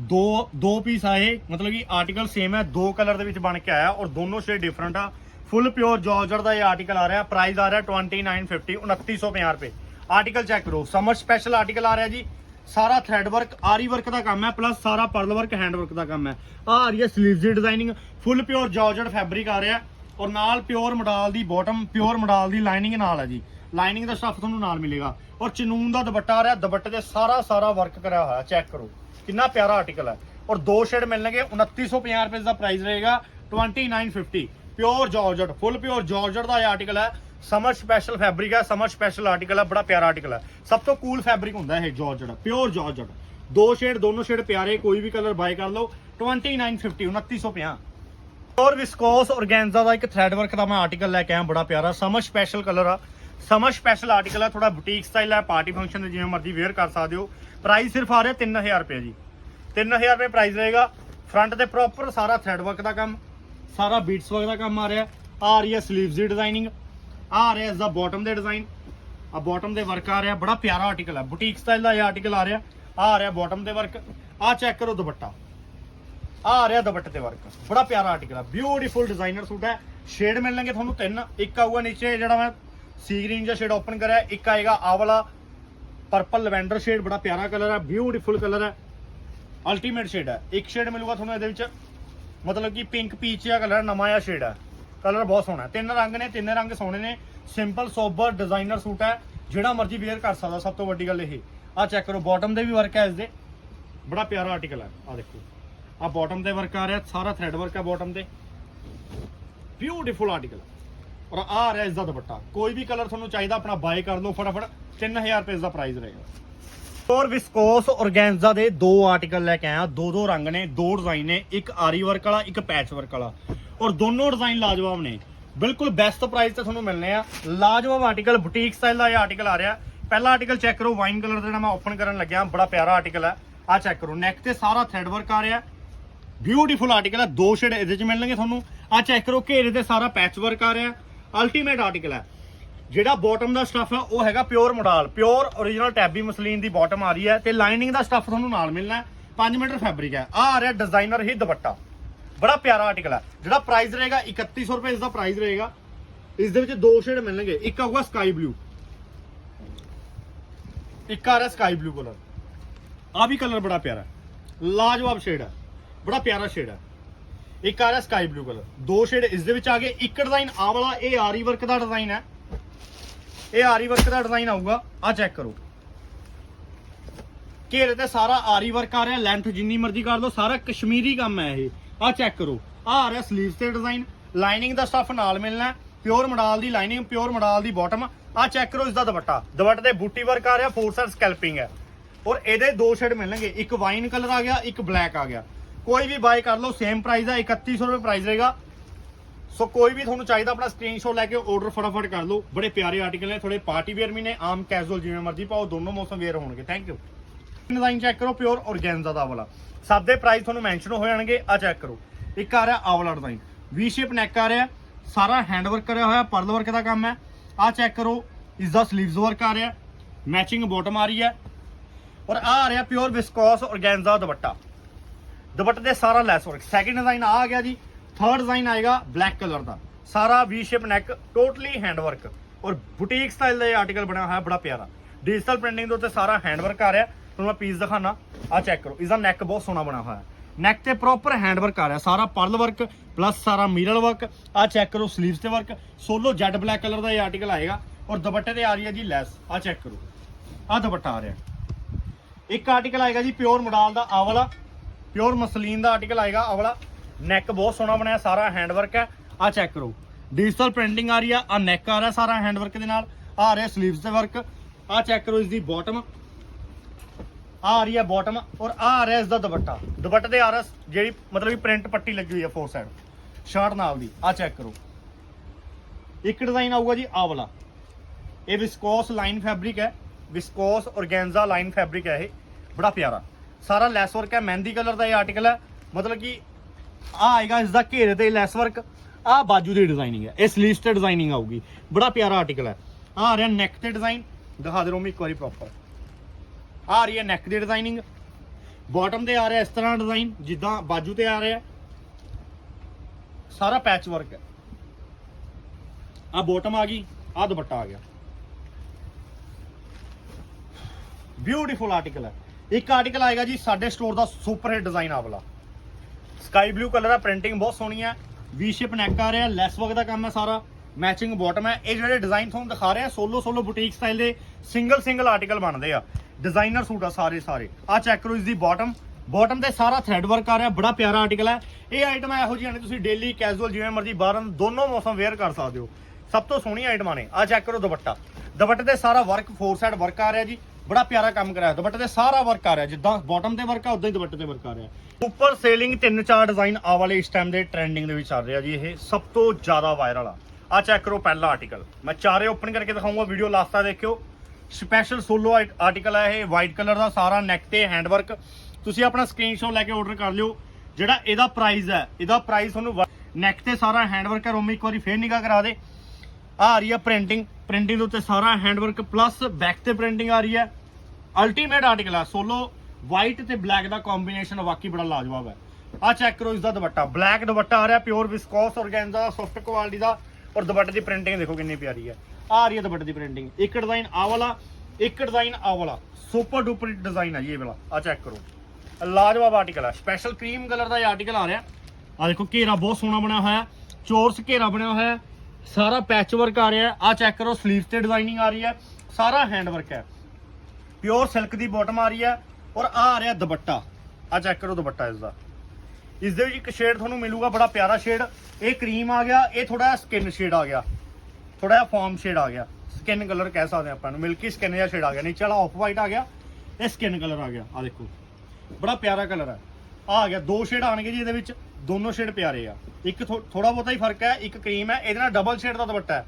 ਦੋ ਦੋ ਪੀਸ ਆਏ, ਮਤਲਬ ਕਿ ਆਰਟੀਕਲ ਸੇਮ ਹੈ, ਦੋ ਕਲਰ ਦੇ ਵਿੱਚ ਬਣ ਕੇ ਆਇਆ ਔਰ ਦੋਨੋਂ ਸ਼ੇਡ ਡਿਫਰੈਂਟ ਆ। ਫੁੱਲ ਪਿਓਰ ਜਾਰਜਟ ਦਾ ਇਹ ਆਰਟੀਕਲ ਆ ਰਿਹਾ ਪ੍ਰਾਈਸ ਆ ਰਿਹਾ 2950 2950 ਰੁਪਏ। ਆਰਟੀਕਲ ਚੈੱਕ ਕਰੋ ਸਮਰ ਸਪੈਸ਼ਲ ਆਰਟੀਕਲ ਆ ਰਿਹਾ ਜੀ। ਸਾਰਾ ਥ੍ਰੈਡ ਵਰਕ ਆਰੀ ਵਰਕ ਦਾ ਕੰਮ ਹੈ ਪਲੱਸ ਸਾਰਾ ਪਰਲ ਵਰਕ ਹੈਂਡ ਵਰਕ ਦਾ ਕੰਮ ਹੈ। ਆ ਆ ਰਹੀ ਹੈ ਸਲੀਵਸ ਦੀ designing full pure georgette fabric ਆ ਰਿਹਾ ਔਰ ਨਾਲ ਪਿਓਰ ਮਡਾਲ ਦੀ ਬਾਟਮ ਪਿਓਰ ਮਡਾਲ ਦੀ ਲਾਈਨਿੰਗ ਨਾਲ ਹੈ ਜੀ। ਲਾਈਨਿੰਗ ਦਾ ਸਟੱਫ ਤੁਹਾਨੂੰ ਨਾਲ ਮਿਲੇਗਾ। ਔਰ ਚਨੂਨ ਦਾ ਦੁਪੱਟਾ ਆ ਰਿਹਾ, ਦੁਪੱਟੇ ਤੇ ਸਾਰਾ ਸਾਰਾ ਵਰਕ ਕਰਿਆ ਹੋਇਆ ਚੈੱਕ ਕਰੋ। ਕਿੰਨਾ ਪਿਆਰਾ ਆਰਟੀਕਲ ਹੈ। ਔਰ ਦੋ ਸ਼ੇਡ ਮਿਲਣਗੇ 2950 ਰੁਪਏ ਦਾ ਪ੍ਰਾਈਸ ਰਹੇਗਾ 2950 pure georgette full pure georgette ਦਾ ਇਹ ਆਰਟੀਕਲ ਹੈ। ਸਮਰ ਸਪੈਸ਼ਲ ਫੈਬਰਿਕ ਹੈ ਸਮਰ ਸਪੈਸ਼ਲ ਆਰਟੀਕਲ ਹੈ ਬੜਾ ਪਿਆਰਾ ਆਰਟੀਕਲ ਹੈ ਸਭ ਤੋਂ ਕੂਲ ਫੈਬਰਿਕ ਹੁੰਦਾ ਇਹ ਜਾਰਜਟ ਪਿਓਰ ਜਾਰਜਟ ਦੋ ਸ਼ੇਡ ਦੋਨੋਂ ਸ਼ੇਡ ਪਿਆਰੇ, ਕੋਈ ਵੀ ਕਲਰ ਬਾਈ ਕਰ ਲਓ। 2950 2950 ਔਰ ਵਿਸਕੋਸ ਔਰਗੈਂਜ਼ਾ ਦਾ ਇੱਕ ਥ੍ਰੈਡ ਵਰਕ ਦਾ ਮੈਂ ਆਰਟੀਕਲ ਲੈ ਕੇ ਆਇਆ, ਬੜਾ ਪਿਆਰਾ। ਸਮਰ ਸਪੈਸ਼ਲ ਕਲਰ ਆ। ਸਮਰ ਸਪੈਸ਼ਲ ਆਰਟੀਕਲ ਹੈ ਥੋੜਾ ਬੁਟੀਕ ਸਟਾਈਲ ਹੈ ਪਾਰਟੀ ਫੰਕਸ਼ਨ ਦੇ ਜਿਵੇਂ ਮਰਜ਼ੀ ਵੇਅਰ ਕਰ ਸਕਦੇ ਹੋ। ਪ੍ਰਾਈਸ ਸਿਰਫ ਆ ਰਿਹਾ 3000 ਰੁਪਏ ਜੀ। 3000 ਰੁਪਏ ਪ੍ਰਾਈਸ ਰਹੇਗਾ। ਫਰੰਟ ਤੇ ਪ੍ਰੋਪਰ ਸਾਰਾ ਥ੍ਰੈਡ ਵਰਕ ਦਾ ਕੰਮ, ਸਾਰਾ ਬੀਟਸ ਵਰਕ ਦਾ ਕੰਮ ਆ ਰਿਹਾ। ਆ ਰਹੀ ਹੈ ਸਲੀਵਸ ਦੀ ਡਿਜ਼ਾਈਨਿੰਗ ਆ ਰਿਹਾ ਇਸ ਦਾ ਬਾਟਮ ਦੇ ਡਿਜ਼ਾਈਨ ਆ ਬਾਟਮ ਦੇ ਵਰਕ ਆ ਰਿਹਾ, ਬੜਾ ਪਿਆਰਾ ਆਰਟੀਕਲ ਹੈ ਬੁਟੀਕ ਸਟਾਈਲ ਦਾ ਇਹ ਆਰਟੀਕਲ ਆ ਰਿਹਾ। ਆ ਰਿਹਾ ਬਾਟਮ ਦੇ ਵਰਕ ਆ ਚੈੱਕ ਕਰੋ ਦੁਪੱਟਾ। ਆ ਰਿਹਾ ਦੁਪੱਟੇ ਤੇ ਵਰਕ ਬੜਾ ਪਿਆਰਾ ਆਰਟੀਕਲ ਹੈ ਬਿਊਟੀਫੁਲ ਡਿਜ਼ਾਈਨਰ ਸੂਟ ਹੈ। ਸ਼ੇਡ ਮਿਲਣਗੇ ਤੁਹਾਨੂੰ ਤਿੰਨ। ਇੱਕ ਆਊਗਾ ਨੀਚੇ, ਜਿਹੜਾ ਮੈਂ ਸੀ ਗ੍ਰੀਨ ਜਿਹਾ ਸ਼ੇਡ ਓਪਨ ਕਰਿਆ। ਇੱਕ ਆਏਗਾ ਆ ਵਾਲਾ। ਪਰਪਲ ਲਵੈਂਡਰ ਸ਼ੇਡ ਬੜਾ ਪਿਆਰਾ ਕਲਰ ਹੈ ਬਿਊਟੀਫੁਲ ਕਲਰ ਹੈ ਅਲਟੀਮੇਟ ਸ਼ੇਡ ਹੈ ਇੱਕ ਸ਼ੇਡ ਮਿਲੂਗਾ ਤੁਹਾਨੂੰ ਇਹਦੇ ਵਿੱਚ। ਮਤਲਬ ਕਿ ਪਿੰਕ ਪੀਚ ਜਿਹਾ ਕਲਰ ਨਵਾਂ ਜਿਹਾ ਸ਼ੇਡ ਹੈ ਕਲਰ ਬਹੁਤ ਸੋਹਣਾ ਤਿੰਨ ਰੰਗ ਨੇ, ਤਿੰਨੇ ਰੰਗ ਸੋਹਣੇ ਨੇ। ਸਿੰਪਲ ਸੋਬਰ ਡਿਜ਼ਾਈਨਰ ਸੂਟ ਹੈ। ਜਿਹੜਾ ਮਰਜ਼ੀ ਵੇਅਰ ਕਰ ਸਕਦਾ, ਸਭ ਤੋਂ ਵੱਡੀ ਗੱਲ ਇਹ। ਆ ਚੈੱਕ ਕਰੋ ਬਾਟਮ ਦੇ ਵੀ ਵਰਕ ਹੈ ਇਸ ਦੇ ਬੜਾ ਪਿਆਰਾ ਆਰਟੀਕਲ ਹੈ। ਆ ਦੇਖੋ। ਆ ਬਾਟਮ ਤੇ ਵਰਕ ਆ ਰਿਹਾ, ਸਾਰਾ ਥ੍ਰੈਡ ਵਰਕ ਹੈ ਬਾਟਮ ਤੇ ਬਿਊਟੀਫੁਲ ਆਰਟੀਕਲ ਔਰ ਆ ਆ ਰਿਹਾ ਇਸ ਦਾ ਦੁਪੱਟਾ। ਕੋਈ ਵੀ ਕਲਰ ਤੁਹਾਨੂੰ ਚਾਹੀਦਾ, ਆਪਣਾ ਬਾਏ ਕਰ ਲਓ ਫਟਾਫਟ। 3000 ਰੁਪਏ ਇਸ ਦਾ ਪ੍ਰਾਈਸ ਰਹੇਗਾ। ਔਰ ਵਿਸਕੋਸ ਔਰਗੈਂਜ਼ਾ ਦੇ ਦੋ ਆਰਟੀਕਲ ਲੈ ਕੇ ਆਇਆ। ਦੋ ਦੋ ਰੰਗ ਨੇ, ਦੋ ਡਿਜ਼ਾਈਨ ਨੇ। ਇੱਕ ਆਰੀ ਵਰਕ ਵਾਲਾ, ਇੱਕ ਪੈਚ ਵਰਕ ਵਾਲਾ। ਔਰ ਦੋਨੋਂ ਡਿਜ਼ਾਈਨ ਲਾਜਵਾਬ ਨੇ। ਬਿਲਕੁਲ ਬੈਸਟ ਪ੍ਰਾਈਸ ਤੇ ਤੁਹਾਨੂੰ ਮਿਲਨੇ ਆ। ਲਾਜਵਾਬ ਆਰਟੀਕਲ ਬੁਟੀਕ ਸਟਾਈਲ ਦਾ ਇਹ ਆਰਟੀਕਲ ਆ ਰਿਹਾ। ਪਹਿਲਾ ਆਰਟੀਕਲ ਚੈੱਕ ਕਰੋ ਵਾਈਨ ਕਲਰ ਦਾ ਜਿਹੜਾ ਮੈਂ ਓਪਨ ਕਰਨ ਲੱਗਿਆ। ਬੜਾ ਪਿਆਰਾ ਆਰਟੀਕਲ ਹੈ ਆ ਚੈੱਕ ਕਰੋ। ਨੈਕ ਤੇ ਸਾਰਾ ਥ੍ਰੈਡ ਵਰਕ ਆ ਰਿਹਾ। ਬਿਊਟੀਫੁਲ ਆਰਟੀਕਲ ਹੈ ਦੋ ਸ਼ੇਡ ਇਹਦੇ ਚ ਮਿਲਣਗੇ ਤੁਹਾਨੂੰ। ਆ ਚੈੱਕ ਕਰੋ, ਘੇਰੇ ਤੇ ਸਾਰਾ ਪੈਚ ਵਰਕ ਆ ਰਿਹਾ। ਅਲਟੀਮੇਟ ਆਰਟੀਕਲ ਹੈ ਜਿਹੜਾ ਬਾਟਮ ਦਾ ਸਟੱਫ ਹੈ ਉਹ ਹੈਗਾ pure modal pure origignal tabby muslin ਦੀ ਬਾਟਮ ਆ ਰਹੀ ਹੈ। ਤੇ ਲਾਈਨਿੰਗ ਦਾ ਸਟੱਫ ਤੁਹਾਨੂੰ ਨਾਲ ਮਿਲਣਾ ਹੈ। 5 ਮੀਟਰ ਫੈਬਰਿਕ ਹੈ। ਆ ਆ ਰਿਹਾ ਡਿਜ਼ਾਈਨਰ ਹੀ ਦੁਪੱਟਾ। ਬੜਾ ਪਿਆਰਾ ਆਰਟੀਕਲ ਹੈ। ਜਿਹੜਾ ਪ੍ਰਾਈਸ ਰਹੇਗਾ 3100 ਰੁਪਏ ਇਸ ਦਾ ਪ੍ਰਾਈਸ ਰਹੇਗਾ। ਇਸ ਦੇ ਵਿੱਚ ਦੋ ਸ਼ੇਡ ਮਿਲਣਗੇ। ਇੱਕ ਆਊਗਾ ਸਕਾਈ ਬਲੂ ਇੱਕ ਆ ਰਿਹਾ ਸਕਾਈ ਬਲੂ ਕਲਰ ਆ ਵੀ ਕਲਰ ਬੜਾ ਪਿਆਰਾ ਲਾਜਵਾਬ ਸ਼ੇਡ ਹੈ। ਬੜਾ ਪਿਆਰਾ ਸ਼ੇਡ ਹੈ। ਇੱਕ ਆ ਰਿਹਾ ਸਕਾਈ ਬਲੂ ਕਲਰ ਦੋ ਸ਼ੇਡ ਇਸ ਦੇ ਵਿੱਚ ਆ ਗਏ। ਇੱਕ ਡਿਜ਼ਾਈਨ ਆ ਵਾਲਾ, ਇਹ ਆਰੀ ਵਰਕ ਦਾ ਡਿਜ਼ਾਈਨ ਹੈ। ਇਹ ਆਰੀ ਵਰਕ ਦਾ ਡਿਜ਼ਾਈਨ ਆਊਗਾ। ਆ ਚੈੱਕ ਕਰੋ। ਘੇਰੇ ਤੇ ਸਾਰਾ ਆਰੀ ਵਰਕ ਆ ਰਿਹਾ। ਲੈਂਥ ਜਿੰਨੀ ਮਰਜ਼ੀ ਕਰ ਲਓ। ਸਾਰਾ ਕਸ਼ਮੀਰੀ ਕੰਮ ਹੈ ਇਹ। ਆ ਚੈੱਕ ਕਰੋ। ਆ ਆ ਰਿਹਾ ਸਲੀਵਸ ਤੇ ਡਿਜ਼ਾਈਨ ਲਾਈਨਿੰਗ ਦਾ ਸਟੱਫ ਨਾਲ ਮਿਲਣਾ ਪਿਓਰ ਮਡਾਲ ਦੀ ਲਾਈਨਿੰਗ ਪਿਓਰ ਮਡਾਲ ਦੀ ਬਾਟਮ ਆ ਚੈੱਕ ਕਰੋ ਇਸ ਦਾ ਦੁਪੱਟਾ। ਦੁਪੱਟੇ ਤੇ ਬੂਟੀ ਵਰਕ ਆ ਰਿਹਾ ਫੋਰ ਸਾਈਡ ਸਕੈਲਪਿੰਗ ਹੈ। ਔਰ ਇਹਦੇ ਦੋ ਸ਼ੇਡ ਮਿਲਣਗੇ। ਇੱਕ ਵਾਈਨ ਕਲਰ ਆ ਗਿਆ, ਇੱਕ ਬਲੈਕ ਆ ਗਿਆ। ਕੋਈ ਵੀ ਬਾਏ ਕਰ ਲਓ ਸੇਮ ਪ੍ਰਾਈਸ ਹੈ 3100 ਰੁਪਏ ਪ੍ਰਾਈਸ ਰਹੇਗਾ। ਸੋ ਕੋਈ ਵੀ ਤੁਹਾਨੂੰ ਚਾਹੀਦਾ ਆਪਣਾ ਸਕਰੀਨਸ਼ਾਟ ਲੈ ਕੇ ਆਰਡਰ ਫਟਾਫਟ ਕਰ ਲਓ। ਬੜੇ ਪਿਆਰੇ ਆਰਟੀਕਲ ਨੇ ਥੋੜੇ ਪਾਰਟੀ ਵੇਅਰ ਵੀ ਨੇ, ਆਮ ਕੈਜੂਅਲ ਜਿਵੇਂ ਮਰਜ਼ੀ ਪਾਓ, ਦੋਨੋਂ ਮੌਸਮ ਵੇਅਰ ਹੋਣਗੇ। ਥੈਂਕ ਯੂ ਡਿਜ਼ਾਈਨ ਚੈੱਕ ਕਰੋ ਪਿਓਰ ਔਰਗੈਂਜ਼ਾ ਦਾ ਵਾਲਾ। ਸਭ ਦੇ ਪ੍ਰਾਈਸ ਤੁਹਾਨੂੰ ਮੈਂਸ਼ਨ ਹੋ ਜਾਣਗੇ ਆ ਚੈੱਕ ਕਰੋ। ਇੱਕ ਆ ਰਿਹਾ ਆ ਵਾਲਾ ਡਿਜ਼ਾਈਨ ਵੀ ਸ਼ੇਪ ਨੈਕ ਆ ਰਿਹਾ, ਸਾਰਾ ਹੈਂਡ ਵਰਕ ਕਰਿਆ ਹੋਇਆ ਪਰਲ ਵਰਕ ਦਾ ਕੰਮ ਹੈ। ਆ ਚੈੱਕ ਕਰੋ ਇਸ ਦਾ ਸਲੀਵਸ ਵਰਕ ਆ ਰਿਹਾ ਮੈਚਿੰਗ ਬਾਟਮ ਆ ਰਹੀ ਹੈ। ਔਰ ਆ ਆ ਰਿਹਾ ਪਿਓਰ ਵਿਸਕੋਸ ਔਰਗੈਂਜ਼ਾ ਦੁਪੱਟਾ। ਦੁਪੱਟੇ ਦੇ ਸਾਰਾ ਲੈਸ ਵਰਕ ਸੈਕਿੰਡ ਡਿਜ਼ਾਈਨ ਆ ਗਿਆ ਜੀ। ਥਰਡ ਡਿਜ਼ਾਈਨ ਆਏਗਾ ਬਲੈਕ ਕਲਰ ਦਾ। ਸਾਰਾ ਵੀ shape neck totally hand work ਔਰ ਬੁਟੀਕ ਸਟਾਈਲ ਦਾ ਇਹ ਆਰਟੀਕਲ ਬਣਿਆ ਹੋਇਆ, ਬੜਾ ਪਿਆਰਾ। ਡਿਜੀਟਲ ਪ੍ਰਿੰਟਿੰਗ ਦੇ ਉੱਤੇ ਸਾਰਾ ਹੈਂਡ ਵਰਕ ਆ ਰਿਹਾ। ਤੁਹਾਨੂੰ ਮੈਂ ਪੀਸ ਦਿਖਾਣਾ ਆ ਚੈੱਕ ਕਰੋ। ਇਸਦਾ ਨੈਕ ਬਹੁਤ ਸੋਹਣਾ ਬਣਿਆ ਹੋਇਆ ਹੈ। ਨੈਕ ਤੇ ਪ੍ਰੋਪਰ ਹੈਂਡ ਵਰਕ ਆ ਰਿਹਾ, ਸਾਰਾ ਪਰਲ ਵਰਕ ਪਲੱਸ ਸਾਰਾ ਮਿਰਰ ਵਰਕ ਆ ਚੈੱਕ ਕਰੋ ਸਲੀਵਸ ਤੇ work solo jet black colour ਦਾ ਇਹ ਆਰਟੀਕਲ ਆਏਗਾ, ਔਰ ਦੁਪੱਟੇ ਤੇ ਆ ਰਹੀ ਹੈ ਜੀ ਲੈਸ ਆ ਚੈੱਕ ਕਰੋ। ਆ ਦੁਪੱਟਾ ਆ ਰਿਹਾ। ਇੱਕ ਆਰਟੀਕਲ ਆਏਗਾ ਜੀ ਪਿਓਰ ਮਡਾਲ ਦਾ ਆਵਲਾ ਪਿਓਰ ਮਸਲੀਨ ਦਾ ਆਰਟੀਕਲ ਆਏਗਾ ਆਵਲਾ ਵਾਲਾ। ਨੈਕ ਬਹੁਤ ਸੋਹਣਾ ਬਣਿਆ, ਸਾਰਾ ਹੈਂਡ ਵਰਕ ਹੈ। ਆ ਚੈੱਕ ਕਰੋ। ਡਿਜੀਟਲ ਪ੍ਰਿੰਟਿੰਗ ਆ ਰਹੀ ਆ ਆ ਨੈਕ ਆ ਰਿਹਾ ਸਾਰਾ ਹੈਂਡ ਵਰਕ ਦੇ ਨਾਲ। ਆ ਆ ਰਿਹਾ ਸਲੀਵਸ ਤੇ ਵਰਕ ਆ ਚੈੱਕ ਕਰੋ ਇਸ ਦੀ ਬਾਟਮ ਆ ਆ ਰਹੀ ਹੈ ਬਾਟਮ ਔਰ ਆ ਆ ਰਿਹਾ ਇਸ ਦਾ ਦੁਪੱਟਾ। ਦੁਪੱਟੇ ਦੇ ਆ ਰਿਹਾ ਜਿਹੜੀ ਮਤਲਬ ਕਿ ਪ੍ਰਿੰਟ ਪੱਟੀ ਲੱਗੀ ਹੋਈ ਹੈ ਫੋਰ ਸਾਈਡ ਸ਼ਾਰਟ ਨਾਲ ਦੀ ਆ ਚੈੱਕ ਕਰੋ। ਇੱਕ ਡਿਜ਼ਾਈਨ ਆਊਗਾ ਜੀ ਆ ਵਾਲਾ। ਇਹ ਵਿਸਕੋਸ ਲਾਈਨ ਫੈਬਰਿਕ ਹੈ। ਵਿਸਕੋਸ ਔਰਗੈਂਜ਼ਾ ਲਾਈਨ ਫੈਬਰਿਕ ਹੈ ਇਹ। ਬੜਾ ਪਿਆਰਾ। ਸਾਰਾ ਲੈਸ ਵਰਕ ਹੈ, ਮਹਿੰਦੀ ਕਲਰ ਦਾ ਇਹ ਆਰਟੀਕਲ ਹੈ। ਮਤਲਬ ਕਿ ਆ ਆਏਗਾ ਇਸ ਦਾ ਘੇਰੇ ਤੇ ਲੈਸ ਵਰਕ ਆ ਬਾਜੂ ਦੀ ਡਿਜ਼ਾਈਨਿੰਗ ਹੈ। ਇਹ ਸਲੀਵਸ ਤੇ ਡਿਜ਼ਾਈਨਿੰਗ ਆਊਗੀ। ਬੜਾ ਪਿਆਰਾ ਆਰਟੀਕਲ ਹੈ। ਆ ਆ ਰਿਹਾ ਨੈਕ ਤੇ ਡਿਜ਼ਾਈਨ ਦਿਖਾ ਦੇ ਰੋਮੀ ਇੱਕ ਵਾਰੀ ਪ੍ਰੋਪਰ ਆ ਰਹੀ ਹੈ ਨੈਕ ਦੀ ਡਿਜ਼ਾਈਨਿੰਗ ਬਾਟਮ ਤੇ ਆ ਰਿਹਾ ਇਸ ਤਰ੍ਹਾਂ ਡਿਜ਼ਾਈਨ ਜਿੱਦਾਂ ਬਾਜੂ ਤੇ ਆ ਰਿਹਾ। ਸਾਰਾ ਪੈਚ ਵਰਕ ਹੈ। ਆ ਬਾਟਮ ਆ ਗਈ, ਆ ਦੁਪੱਟਾ ਆ ਗਿਆ। ਬਿਊਟੀਫੁਲ ਆਰਟੀਕਲ ਹੈ। ਇੱਕ ਆਰਟੀਕਲ ਆਏਗਾ ਜੀ, ਸਾਡੇ ਸਟੋਰ ਦਾ ਸੁਪਰ ਹਿੱਟ ਡਿਜ਼ਾਈਨ ਆ ਵਾਲਾ। ਸਕਾਈ ਬਲੂ ਕਲਰ ਦਾ ਪ੍ਰਿੰਟਿੰਗ ਬਹੁਤ ਸੋਹਣੀ ਹੈ। ਵੀ ਸ਼ੇਪ ਨੈਕ ਆ ਰਿਹਾ ਲੈਸ ਵਰਕ ਦਾ ਕੰਮ ਹੈ ਸਾਰਾ। ਮੈਚਿੰਗ ਬਾਟਮ ਹੈ। ਇਹ ਜਿਹੜੇ ਡਿਜ਼ਾਈਨ ਤੁਹਾਨੂੰ ਦਿਖਾ ਰਹੇ ਸੋਲੋ ਸੋਲੋ ਬੁਟੀਕ ਸਟਾਈਲ ਦੇ ਸਿੰਗਲ ਸਿੰਗਲ ਆਰਟੀਕਲ ਬਣਦੇ ਆ। ਡਿਜ਼ਾਈਨਰ ਸੂਟ ਆ ਸਾਰੇ ਸਾਰੇ। ਆ ਚੈੱਕ ਕਰੋ ਇਸ ਦੀ ਬਾਟਮ ਬਾਟਮ ਤੇ ਸਾਰਾ ਥ੍ਰੈਡ ਵਰਕ ਆ ਰਿਹਾ, ਬੜਾ ਪਿਆਰਾ ਆਰਟੀਕਲ ਹੈ ਇਹ ਆਈਟਮਾਂ ਇਹੋ ਜਿਹੀਆਂ ਨੇ ਤੁਸੀਂ ਡੇਲੀ ਕੈਜੂਅਲ ਜਿਵੇਂ ਮਰਜ਼ੀ ਬਾਹਰ ਦੋਨੋਂ ਮੌਸਮ ਵੇਅਰ ਕਰ ਸਕਦੇ ਹੋ। ਸਭ ਤੋਂ ਸੋਹਣੀਆਂ ਆਈਟਮਾਂ ਨੇ। ਆ ਚੈੱਕ ਕਰੋ ਦੁਪੱਟਾ। ਦੁਪੱਟੇ ਤੇ ਸਾਰਾ ਵਰਕ ਫੋਰ ਸਾਈਡ ਵਰਕ ਆ ਰਿਹਾ ਜੀ। ਬੜਾ ਪਿਆਰਾ ਕੰਮ ਕਰਾਇਆ। ਦੁਪੱਟੇ ਤੇ ਸਾਰਾ ਵਰਕ ਆ ਰਿਹਾ, ਜਿੱਦਾਂ ਬਾਟਮ ਤੇ ਵਰਕ ਆ, ਉਦਾਂ ਹੀ ਦੁਪੱਟੇ ਤੇ ਵਰਕ ਆ ਰਿਹਾ। ਉੱਪਰ ਸੇਲਿੰਗ ਤਿੰਨ ਚਾਰ ਡਿਜ਼ਾਈਨ ਆ ਵਾਲੇ ਇਸ ਟਾਈਮ ਦੇ ਟ੍ਰੈਂਡਿੰਗ ਦੇ ਵਿੱਚ ਚੱਲ ਰਿਹਾ ਜੀ ਇਹ। ਸਭ ਤੋਂ ਜ਼ਿਆਦਾ ਵਾਇਰਲ ਆ। ਆ ਚੈੱਕ ਕਰੋ ਪਹਿਲਾ ਆਰਟੀਕਲ ਮੈਂ ਚਾਰੇ ਓਪਨ ਕਰਕੇ ਦਿਖਾਉਂਗਾ ਵੀਡੀਓ ਲਾਸਟ ਤੱਕ ਦੇਖਿਓ। ਸਪੈਸ਼ਲ ਸੋਲੋ ਆਰਟੀਕਲ ਹੈ ਇਹ, ਵਾਈਟ ਕਲਰ ਦਾ, ਸਾਰਾ ਨੈਕ ਤੇ ਹੈਂਡ ਵਰਕ ਤੁਸੀਂ ਆਪਣਾ ਸਕਰੀਨਸ਼ਾਟ ਲੈ ਕੇ ਆਰਡਰ ਕਰ ਲਿਓ, ਜਿਹੜਾ ਇਹਦਾ ਪ੍ਰਾਈਸ ਹੈ, ਇਹਦਾ ਪ੍ਰਾਈਸ ਤੁਹਾਨੂੰ ਨੈਕ ਤੇ ਸਾਰਾ ਹੈਂਡ ਵਰਕ ਹੈ, ਰੋਮੀ ਇੱਕ ਵਾਰੀ ਫੇਰ ਨਿਗਾਹ ਕਰਾ ਦੇ। ਆ ਆ ਰਹੀ ਹੈ ਪ੍ਰਿੰਟਿੰਗ ਪ੍ਰਿੰਟਿੰਗ ਦੇ ਉੱਤੇ ਸਾਰਾ ਹੈਂਡ ਵਰਕ ਪਲੱਸ ਬੈਕ ਤੇ ਪ੍ਰਿੰਟਿੰਗ ਆ ਰਹੀ ਹੈ। ਅਲਟੀਮੇਟ ਆਰਟੀਕਲ ਆ ਸੋਲੋ ਵਾਈਟ ਤੇ ਬਲੈਕ ਦਾ ਕੰਬੀਨੇਸ਼ਨ ਵਾਕਈ ਬੜਾ ਲਾਜਵਾਬ ਹੈ। ਆ ਚੈੱਕ ਕਰੋ ਇਸ ਦਾ ਦੁਪੱਟਾ। ਬਲੈਕ ਦੁਪੱਟਾ ਆ ਰਿਹਾ ਪਿਓਰ ਵਿਸਕੋਸ ਔਰਗੈਂਜ਼ਾ ਦਾ ਸੌਫਟ ਕੁਆਲਿਟੀ ਦਾ, ਔਰ ਦੁਪੱਟੇ ਦੀ ਪ੍ਰਿੰਟਿੰਗ ਦੇਖੋ ਕਿੰਨੀ ਪਿਆਰੀ ਹੈ। ਆ ਰਹੀ ਹੈ ਦੁਪੱਟੇ ਦੀ ਪ੍ਰਿੰਟਿੰਗ ਇੱਕ ਡਿਜ਼ਾਈਨ ਆ ਵਾਲਾ, ਇੱਕ ਡਿਜ਼ਾਈਨ ਆ ਵਾਲਾ। ਸੁਪਰ ਡੁਪਰ ਡਿਜ਼ਾਈਨ ਹੈ ਜੀ ਇਹ ਵਾਲਾ। ਆ ਚੈੱਕ ਕਰੋ। ਲਾਜਵਾਬ ਆਰਟੀਕਲ ਹੈ ਸਪੈਸ਼ਲ ਕਰੀਮ ਕਲਰ ਦਾ ਇਹ ਆਰਟੀਕਲ ਆ ਰਿਹਾ। ਆ ਦੇਖੋ, ਘੇਰਾ ਬਹੁਤ ਸੋਹਣਾ ਬਣਿਆ ਹੋਇਆ। ਚੋਰਸ ਘੇਰਾ ਬਣਿਆ ਹੋਇਆ। ਸਾਰਾ ਪੈਚ ਵਰਕ ਆ ਰਿਹਾ। ਆ ਚੈੱਕ ਕਰੋ ਸਲੀਵਸ ਤੇ ਡਿਜ਼ਾਈਨਿੰਗ ਆ ਰਹੀ ਹੈ। ਸਾਰਾ ਹੈਂਡ ਵਰਕ ਹੈ। ਪਿਓਰ ਸਿਲਕ ਦੀ ਬਾਟਮ ਆ ਰਹੀ ਹੈ। ਔਰ ਆ ਆ ਰਿਹਾ ਦੁਪੱਟਾ। ਆ ਚੈੱਕ ਕਰੋ ਦੁਪੱਟਾ ਇਸ ਦਾ ਇਸ ਦੇ ਵਿੱਚ ਇੱਕ ਸ਼ੇਡ ਤੁਹਾਨੂੰ ਮਿਲੂਗਾ, ਬੜਾ ਪਿਆਰਾ ਸ਼ੇਡ ਇਹ ਕਰੀਮ ਆ ਗਿਆ, ਇਹ ਥੋੜਾ ਸਕਿਨ ਸ਼ੇਡ ਆ ਗਿਆ। ਥੋੜਾ ਜਿਹਾ ਫਾਰਮ ਸ਼ੇਡ ਆ ਗਿਆ। ਸਕਿਨ ਕਲਰ ਕਹਿ ਸਕਦੇ ਆਪਾਂ ਨੂੰ। ਮਿਲਕੀ ਸਕਿਨ ਜਿਹਾ ਸ਼ੇਡ ਆ ਗਿਆ। ਨੀਚੇ ਵਾਲਾ ਆਫ ਵਾਈਟ ਆ ਗਿਆ। ਇਹ ਸਕਿਨ ਕਲਰ ਆ ਗਿਆ। ਆ ਦੇਖੋ। ਬੜਾ ਪਿਆਰਾ ਕਲਰ ਹੈ ਆ ਆ ਗਿਆ। ਦੋ ਸ਼ੇਡ ਆਣਗੇ ਜੀ ਇਹਦੇ ਵਿੱਚ। ਦੋਨੋਂ ਸ਼ੇਡ ਪਿਆਰੇ ਆ। ਇੱਕ ਥੋੜਾ ਬਹੁਤਾ ਹੀ ਫ਼ਰਕ ਹੈ। ਇੱਕ ਕਰੀਮ ਹੈ। ਇਹਦੇ ਨਾਲ ਡਬਲ ਸ਼ੇਡ ਦਾ ਦੁਪੱਟਾ ਹੈ।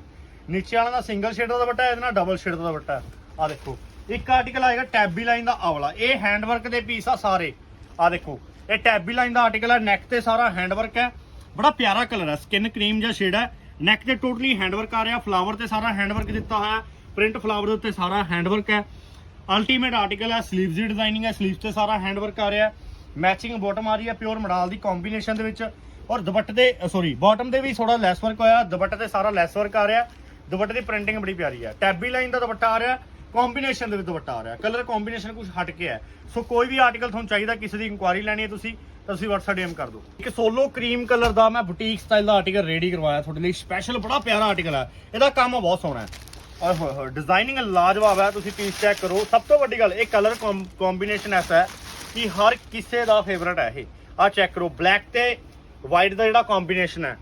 ਨੀਚੇ ਵਾਲਾ ਦਾ ਸਿੰਗਲ ਸ਼ੇਡ ਦਾ ਦੁਪੱਟਾ ਇਹਦੇ ਨਾਲ ਡਬਲ ਸ਼ੇਡ ਦਾ ਦੁਪੱਟਾ ਹੈ। ਆ ਦੇਖੋ। ਇੱਕ ਆਰਟੀਕਲ ਆਏਗਾ ਟੈਬੀ ਲਾਈਨ ਦਾ ਆਵਲਾ। ਇਹ ਹੈਂਡਵਰਕ ਦੇ ਪੀਸ ਆ ਸਾਰੇ। ਆ ਦੇਖੋ। ਇਹ ਟੈਬੀ ਲਾਈਨ ਦਾ ਆਰਟੀਕਲ ਹੈ। ਨੈਕ ਤੇ ਸਾਰਾ ਹੈਂਡਵਰਕ ਹੈ। ਬੜਾ ਪਿਆਰਾ ਕਲਰ ਹੈ। ਸਕਿਨ ਕਰੀਮ ਜਿਹਾ ਸ਼ੇਡ ਹੈ। ਨੈਕ ਤੇ ਟੋਟਲੀ ਹੈਂਡਵਰਕ ਆ ਰਿਹਾ ਫਲਾਵਰ ਤੇ ਸਾਰਾ ਹੈਂਡਵਰਕ ਦਿੱਤਾ ਹੋਇਆ ਪ੍ਰਿੰਟ ਫਲਾਵਰ ਦੇ ਉੱਤੇ ਸਾਰਾ ਹੈਂਡਵਰਕ ਹੈ। ਅਲਟੀਮੇਟ ਆਰਟੀਕਲ ਹੈ ਸਲੀਵਸ ਦੀ ਡਿਜ਼ਾਈਨਿੰਗ ਹੈ ਸਲੀਵਸ ਤੇ ਸਾਰਾ ਹੈਂਡਵਰਕ ਆ ਰਿਹਾ। ਮੈਚਿੰਗ ਬਾਟਮ ਆ ਰਹੀ ਹੈ ਪਿਓਰ ਮਡਾਲ ਦੀ ਕੰਬੀਨੇਸ਼ਨ ਦੇ ਵਿੱਚ। ਔਰ ਦੁਪੱਟੇ ਦੇ ਸੌਰੀ ਬਾਟਮ ਦੇ ਵੀ ਥੋੜਾ ਲੈਸ ਵਰਕ ਹੋਇਆ, ਦੁਪੱਟੇ ਤੇ ਸਾਰਾ ਲੈਸ ਵਰਕ ਆ ਰਿਹਾ। ਦੁਪੱਟੇ ਦੀ ਪ੍ਰਿੰਟਿੰਗ ਬੜੀ ਪਿਆਰੀ ਹੈ। ਟੈਬੀ ਲਾਈਨ ਦਾ ਦੁਪੱਟਾ ਆ ਰਿਹਾ ਕੰਬੀਨੇਸ਼ਨ ਦੇ ਵਿੱਚ ਦੁਪੱਟਾ ਆ ਰਿਹਾ। ਕਲਰ ਕੰਬੀਨੇਸ਼ਨ ਕੁਝ ਹਟ ਕੇ ਹੈ। ਸੋ ਕੋਈ ਵੀ ਆਰਟੀਕਲ ਤੁਹਾਨੂੰ ਚਾਹੀਦਾ, ਕਿਸੇ ਦੀ ਇਨਕੁਆਇਰੀ ਲੈਣੀ ਹੈ ਤੁਸੀਂ ਤਾਂ ਤੁਸੀਂ WhatsApp DM ਕਰ ਦਿਓ। ਇੱਕ ਸੋਲੋ ਕਰੀਮ ਕਲਰ ਦਾ ਮੈਂ ਬੁਟੀਕ ਸਟਾਈਲ ਦਾ ਆਰਟੀਕਲ ਰੈਡੀ ਕਰਵਾਇਆ ਤੁਹਾਡੇ ਲਈ। ਸਪੈਸ਼ਲ ਬੜਾ ਪਿਆਰਾ ਆਰਟੀਕਲ ਹੈ। ਇਹਦਾ ਕੰਮ ਬਹੁਤ ਸੋਹਣਾ ਹੈ। ਓਏ ਹੋਏ ਹੋਏ ਡਿਜ਼ਾਈਨਿੰਗ ਲਾਜਵਾਬ ਹੈ। ਤੁਸੀਂ ਪੀਸ ਚੈੱਕ ਕਰੋ। ਸਭ ਤੋਂ ਵੱਡੀ ਗੱਲ, ਇਹ ਕਲਰ ਕੰਬੀਨੇਸ਼ਨ ਐਸਾ ਹੈ ਕਿ ਹਰ ਕਿਸੇ ਦਾ ਫੇਵਰਟ ਹੈ ਇਹ। ਆ ਚੈੱਕ ਕਰੋ ਬਲੈਕ ਤੇ ਵਾਈਟ ਦਾ ਜਿਹੜਾ ਕੰਬੀਨੇਸ਼ਨ ਹੈ,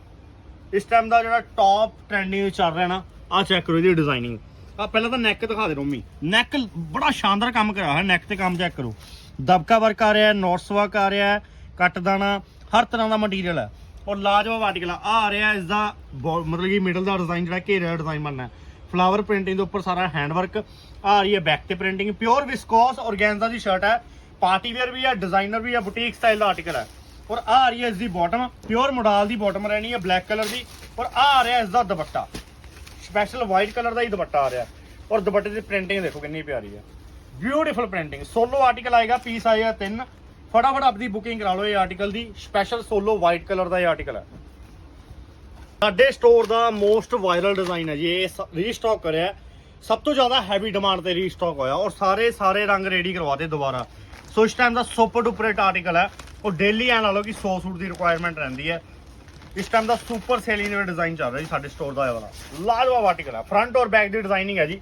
ਇਸ ਟਾਈਮ ਦਾ ਜਿਹੜਾ ਟੌਪ ਟ੍ਰੈਂਡਿੰਗ ਚੱਲ ਰਿਹਾ ਨਾ ਆ ਚੈੱਕ ਕਰੋ ਇਹਦੀ ਡਿਜ਼ਾਈਨਿੰਗ ਆ ਪਹਿਲਾਂ ਤਾਂ ਨੈਕ ਦਿਖਾ ਦੇ ਰੋਮੀ। ਨੈਕ ਬੜਾ ਸ਼ਾਨਦਾਰ ਕੰਮ ਕਰਿਆ ਹੈ ਨੈਕ ਤੇ ਕੰਮ ਚੈੱਕ ਕਰੋ। ਦਬਕਾ ਵਰਕ ਆ ਰਿਹਾ ਹੈ ਨੋਟਸ ਵਰਕ ਆ ਰਿਹਾ ਹੈ। ਕੱਟ ਦਾਣਾ, ਹਰ ਤਰ੍ਹਾਂ ਦਾ ਮਟੀਰੀਅਲ ਹੈ। ਔਰ ਲਾਜਵਾਬ ਆਰਟੀਕਲ ਆ। ਆ ਰਿਹਾ ਇਸ ਦਾ ਮਤਲਬ ਕਿ ਮਿਡਲ ਦਾ ਡਿਜ਼ਾਈਨ ਜਿਹੜਾ ਘੇਰੇ ਦਾ ਡਿਜ਼ਾਈਨ ਬਣਨਾ ਫਲਾਵਰ ਪ੍ਰਿੰਟਿੰਗ ਦੇ ਉੱਪਰ ਸਾਰਾ ਹੈਂਡ ਵਰਕ ਆ ਰਹੀ ਹੈ ਬੈਕ ਤੇ ਪ੍ਰਿੰਟਿੰਗ ਪਿਓਰ ਵਿਸਕੋਸ ਔਰਗੈਂਜ਼ਾ ਦੀ ਸ਼ਰਟ ਹੈ। ਪਾਰਟੀ ਵੇਅਰ ਵੀ ਹੈ ਡਿਜ਼ਾਈਨਰ ਵੀ ਹੈ ਬੁਟੀਕ ਸਟਾਈਲ ਦਾ ਆਰਟੀਕਲ ਹੈ। ਔਰ ਆ ਆ ਰਹੀ ਹੈ ਇਸ ਦੀ ਬਾਟਮ ਪਿਓਰ ਮੋਡਲ ਦੀ ਬਾਟਮ ਰਹਿਣੀ ਹੈ ਬਲੈਕ ਕਲਰ ਦੀ। ਔਰ ਆ ਆ ਰਿਹਾ ਇਸ ਦਾ ਦੁਪੱਟਾ। ਸਪੈਸ਼ਲ ਵਾਈਟ ਕਲਰ ਦਾ ਹੀ ਦੁਪੱਟਾ ਆ ਰਿਹਾ। ਔਰ ਦੁਪੱਟੇ ਦੀ ਪ੍ਰਿੰਟਿੰਗ ਦੇਖੋ ਕਿੰਨੀ ਪਿਆਰੀ ਹੈ। ਬਿਊਟੀਫੁਲ ਪ੍ਰਿੰਟਿੰਗ ਸੋਲੋ ਆਰਟੀਕਲ ਆਏਗਾ ਪੀਸ ਆਏਗਾ ਤਿੰਨ। ਫਟਾਫਟ ਆਪਦੀ ਬੁਕਿੰਗ ਕਰਾ ਲਓ ਇਹ ਆਰਟੀਕਲ ਦੀ। ਸਪੈਸ਼ਲ ਸੋਲੋ ਵਾਈਟ ਕਲਰ ਦਾ ਇਹ ਆਰਟੀਕਲ ਹੈ। ਸਾਡੇ ਸਟੋਰ ਦਾ ਮੋਸਟ ਵਾਇਰਲ ਡਿਜ਼ਾਈਨ ਹੈ ਜੀ, ਇਹ ਰੀਸਟਾਕ ਕਰਿਆ ਸਭ ਤੋਂ ਜ਼ਿਆਦਾ ਹੈਵੀ ਡਿਮਾਂਡ ਤੇ ਰੀਸਟਾਕ ਹੋਇਆ ਔਰ ਸਾਰੇ ਸਾਰੇ ਰੰਗ ਰੈਡੀ ਕਰਵਾਤੇ ਦੁਬਾਰਾ। ਸੋ ਇਸ ਟਾਈਮ ਦਾ ਸੁਪਰ ਡੁਪਰੇਟ ਆਰਟੀਕਲ ਹੈ। ਉਹ ਡੇਲੀ ਐ ਲਾ ਲਓ ਕਿ 100 ਸੂਟ ਦੀ ਰਿਕੁਆਇਰਮੈਂਟ ਰਹਿੰਦੀ ਹੈ। ਇਸ ਟਾਈਮ ਦਾ ਸੁਪਰ ਸੇਲਿੰਗ ਦੇ ਡਿਜ਼ਾਈਨ ਚੱਲ ਰਿਹਾ ਜੀ ਸਾਡੇ ਸਟੋਰ ਦਾ ਇਹ ਵਾਲਾ। ਲਾਜਵਾਬ ਆਰਟੀਕਲ ਹੈ। ਫਰੰਟ ਔਰ ਬੈਕ ਦੀ ਡਿਜ਼ਾਈਨਿੰਗ ਹੈ ਜੀ।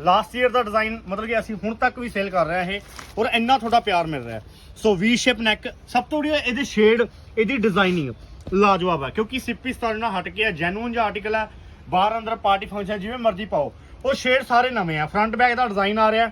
ਲਾਸਟ ਈਅਰ ਦਾ ਡਿਜ਼ਾਈਨ ਮਤਲਬ ਕਿ ਅਸੀਂ ਹੁਣ ਤੱਕ ਵੀ ਸੇਲ ਕਰ ਰਹੇ ਹਾਂ ਇਹ ਔਰ ਇੰਨਾ ਤੁਹਾਡਾ ਪਿਆਰ ਮਿਲ ਰਿਹਾ ਸੋ ਵੀ ਸ਼ੇਪ ਨੈਕ ਸਭ ਤੋਂ ਵਧੀਆ ਇਹਦੇ ਸ਼ੇਡ ਇਹਦੀ ਡਿਜ਼ਾਈਨਿੰਗ ਲਾਜਵਾਬ ਹੈ ਕਿਉਂਕਿ ਸਿੱਪੀ ਸਟਾਈਲ ਨਾਲ ਹਟ ਕੇ ਹੈ ਜੈਨੂਇਨ ਜਿਹਾ ਆਰਟੀਕਲ ਹੈ, ਬਾਹਰ ਅੰਦਰ ਪਾਰਟੀ ਫੰਕਸ਼ਨ ਜਿਵੇਂ ਮਰਜ਼ੀ ਪਾਓ। ਉਹ ਸ਼ੇਡ ਸਾਰੇ ਨਵੇਂ ਆ ਫਰੰਟ ਬੈਕ ਦਾ ਡਿਜ਼ਾਈਨ ਆ ਰਿਹਾ।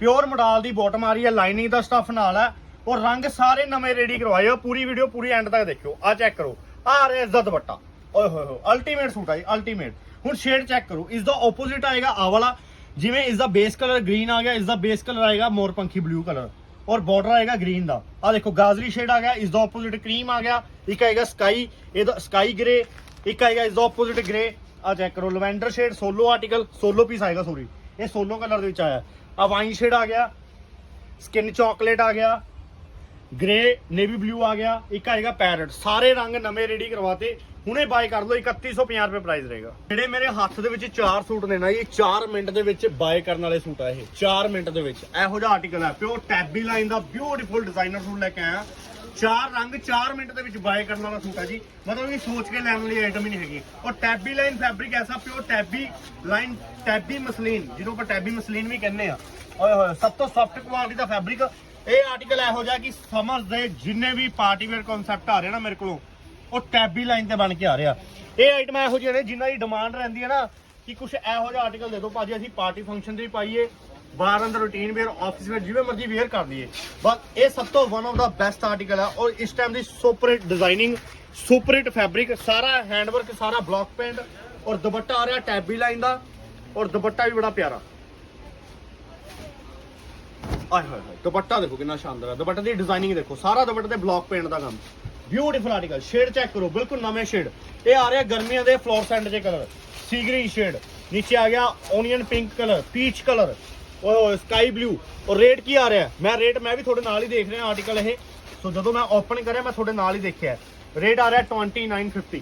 ਪਿਓਰ ਮਡਾਲ ਦੀ ਬਾਟਮ ਆ ਰਹੀ ਹੈ ਲਾਈਨਿੰਗ ਦਾ ਸਟਫ ਨਾਲ ਹੈ। ਔਰ ਰੰਗ ਸਾਰੇ ਨਵੇਂ ਰੈਡੀ ਕਰਵਾਏ ਹੋ ਪੂਰੀ ਵੀਡੀਓ ਪੂਰੀ ਐਂਡ ਤੱਕ ਦੇਖਿਓ ਆ ਚੈੱਕ ਕਰੋ, ਆ ਆ ਰਿਹਾ ਇਸ ਦਾ ਦੁਪੱਟਾ। ਓਏ ਹੋਏ ਹੋਏ ਅਲਟੀਮੇਟ ਸੂਟ ਆ ਜੀ ਅਲਟੀਮੇਟ ਹੁਣ ਸ਼ੇਡ ਚੈੱਕ ਕਰੋ ਇਸ ਦਾ ਆਪੋਜ਼ਿਟ ਆਏਗਾ ਆ ਵਾਲਾ ਜਿਵੇਂ ਇਸ ਦਾ ਬੇਸ ਕਲਰ ਗ੍ਰੀਨ ਆ ਗਿਆ ਇਸ ਦਾ ਬੇਸ ਕਲਰ ਆਏਗਾ ਮੋਰਪੰਖੀ ਬਲੂ ਕਲਰ ਔਰ ਬਾਰਡਰ ਆਏਗਾ ਗ੍ਰੀਨ ਦਾ ਆ ਦੇਖੋ ਗਾਜ਼ਰੀ ਸ਼ੇਡ ਆ ਗਿਆ ਇਸ ਦਾ ਆਪੋਜ਼ਿਟ ਕਰੀਮ ਆ ਗਿਆ ਇੱਕ ਆਏਗਾ ਸਕਾਈ ਇਹਦਾ ਸਕਾਈ ਗ੍ਰੇ ਇੱਕ ਆਏਗਾ ਇਸ ਦਾ ਆਪੋਜ਼ਿਟ ਗ੍ਰੇ ਆ ਚੈੱਕ ਕਰੋ lavender shade solo article solo piece ਆਏਗਾ ਸੋਰੀ ਇਹ ਸੋਲੋ ਕਲਰ ਦੇ ਵਿੱਚ ਆਇਆ ਆ ਵਾਈਨ ਸ਼ੇਡ ਆ ਗਿਆ ਸਕਿਨ ਚਾਕਲੇਟ ਆ ਗਿਆ ਗ੍ਰੇ ਨੇਵੀ ਬਲੂ ਆ ਗਿਆ ਇੱਕ ਆਏਗਾ ਪੈਰਟ ਸਾਰੇ ਰੰਗ ਨਵੇਂ ਰੈਡੀ ਕਰਵਾਤੇ ਹੁਣੇ ਬਾਏ ਕਰ ਲਓ 3150 ਰੁਪਏ ਪ੍ਰਾਈਸ ਰਹੇਗਾ। ਜਿਹੜੇ ਮੇਰੇ ਹੱਥ ਦੇ ਵਿੱਚ ਚਾਰ ਸੂਟ ਨੇ ਨਾ, ਇਹ 4 ਮਿੰਟ ਦੇ ਵਿੱਚ ਬਾਏ ਕਰਨ ਵਾਲੇ ਸੂਟ ਆ ਇਹ। 4 ਮਿੰਟ ਦੇ ਵਿੱਚ। ਇਹੋ ਜਿਹਾ ਆਰਟੀਕਲ ਹੈ ਪਿਓਰ ਟੈਬੀ ਲਾਈਨ ਦਾ ਬਿਊਟੀਫੁਲ ਡਿਜ਼ਾਈਨਰ ਸੂਟ ਲੈ ਕੇ ਆਇਆ। ਚਾਰ ਰੰਗ 4 ਮਿੰਟ ਦੇ ਵਿੱਚ ਬਾਏ ਕਰਨ ਵਾਲਾ ਸੂਟ ਹੈ ਜੀ। ਮਤਲਬ ਕਿ ਸੋਚ ਕੇ ਲੈਣ ਵਾਲੀ ਆਈਟਮ ਹੀ ਨਹੀਂ ਹੈਗੀ। ਔਰ ਟੈਬੀ ਲਾਈਨ ਫੈਬਰਿਕ ਐਸਾ pure tabby line tabby muslin ਜਿਹਨੂੰ ਆਪਾਂ ਟੈਬੀ ਮਸਲੀਨ ਵੀ ਕਹਿੰਦੇ ਆ। ਓਏ ਹੋਏ, ਸਭ ਤੋਂ ਸੌਫਟ ਕੁਆਲਿਟੀ ਦਾ ਫੈਬਰਿਕ ਇਹ ਆਰਟੀਕਲ ਇਹੋ ਜਿਹਾ ਕਿ ਸਮਝਦੇ ਜਿੰਨੇ ਵੀ ਪਾਰਟੀ ਵੇਅਰ ਕਨਸੈਪਟ ਆ ਰਹੇ ਨਾ ਮੇਰੇ ਕੋਲੋਂ ਉਹ ਟੈਬੀ ਲਾਈਨ ਤੇ ਬਣ ਕੇ ਆ ਰਿਹਾ। ਇਹ ਆਈਟਮ ਇਹੋ ਜਿਹੇ ਨੇ ਜਿਨ੍ਹਾਂ ਦੀ ਡਿਮਾਂਡ ਰਹਿੰਦੀ ਹੈ ਨਾ ਕਿ ਕੁਝ ਇਹੋ ਜਿਹਾ ਆਰਟੀਕਲ ਦੇ ਦਿਓ ਭਾਜੀ, ਅਸੀਂ ਪਾਰਟੀ ਫੰਕਸ਼ਨ ਤੇ ਵੀ ਪਾਈਏ, ਬਾਹਰ ਅੰਦਰ ਰੂਟੀਨ ਵੇਅਰ ਆਫਿਸ ਵੇਅਰ ਜਿਵੇਂ ਮਰਜ਼ੀ ਵੇਅਰ ਕਰ ਲਈਏ। ਬਸ ਇਹ ਸਭ ਤੋਂ ਵਨ ਆਫ ਦਾ ਬੈਸਟ ਆਰਟੀਕਲ ਹੈ ਔਰ ਇਸ ਟਾਈਮ ਦੀ super hit designing super hit fabric ਸਾਰਾ ਹੈਂਡਵਰਕ ਸਾਰਾ ਬਲੌਕ ਪੈਂਟ ਔਰ ਦੁਪੱਟਾ ਆ ਰਿਹਾ ਟੈਬੀ ਲਾਈਨ ਦਾ ਔਰ ਦੁਪੱਟਾ ਵੀ ਬੜਾ ਪਿਆਰਾ। ਆਏ ਹੋਏ ਹੋਏ, ਦੁਪੱਟਾ ਦੇਖੋ ਕਿੰਨਾ ਸ਼ਾਨਦਾਰ ਹੈ ਦੁਪੱਟੇ ਦੀ ਡਿਜ਼ਾਈਨਿੰਗ ਦੇਖੋ, ਸਾਰਾ ਦੁਪੱਟੇ ਤੇ ਬਲੌਕ ਪੇਂਟ ਦਾ ਕੰਮ। ਬਿਊਟੀਫੁਲ ਆਰਟੀਕਲ ਸ਼ੇਡ ਚੈੱਕ ਕਰੋ, ਬਿਲਕੁਲ ਨਵੇਂ ਸ਼ੇਡ ਇਹ ਆ ਰਿਹਾ ਗਰਮੀਆਂ ਦੇ ਫਲੋਰਸੈਂਟ ਦੇ ਕਲਰ ਸੀ ਗ੍ਰੀਨ ਸ਼ੇਡ ਨੀਚੇ ਆ ਗਿਆ onion pink colour peach colour ਓਏ ਓਏ ਸਕਾਈ ਬਲੂ ਔਰ ਰੇਟ ਕੀ ਆ ਰਿਹਾ? ਮੈਂ ਰੇਟ ਮੈਂ ਵੀ ਤੁਹਾਡੇ ਨਾਲ ਹੀ ਦੇਖ ਰਿਹਾ ਆਰਟੀਕਲ ਇਹ। ਸੋ ਜਦੋਂ ਮੈਂ ਓਪਨ ਕਰਿਆ, ਮੈਂ ਤੁਹਾਡੇ ਨਾਲ ਹੀ ਦੇਖਿਆ। ਰੇਟ ਆ ਰਿਹਾ 2950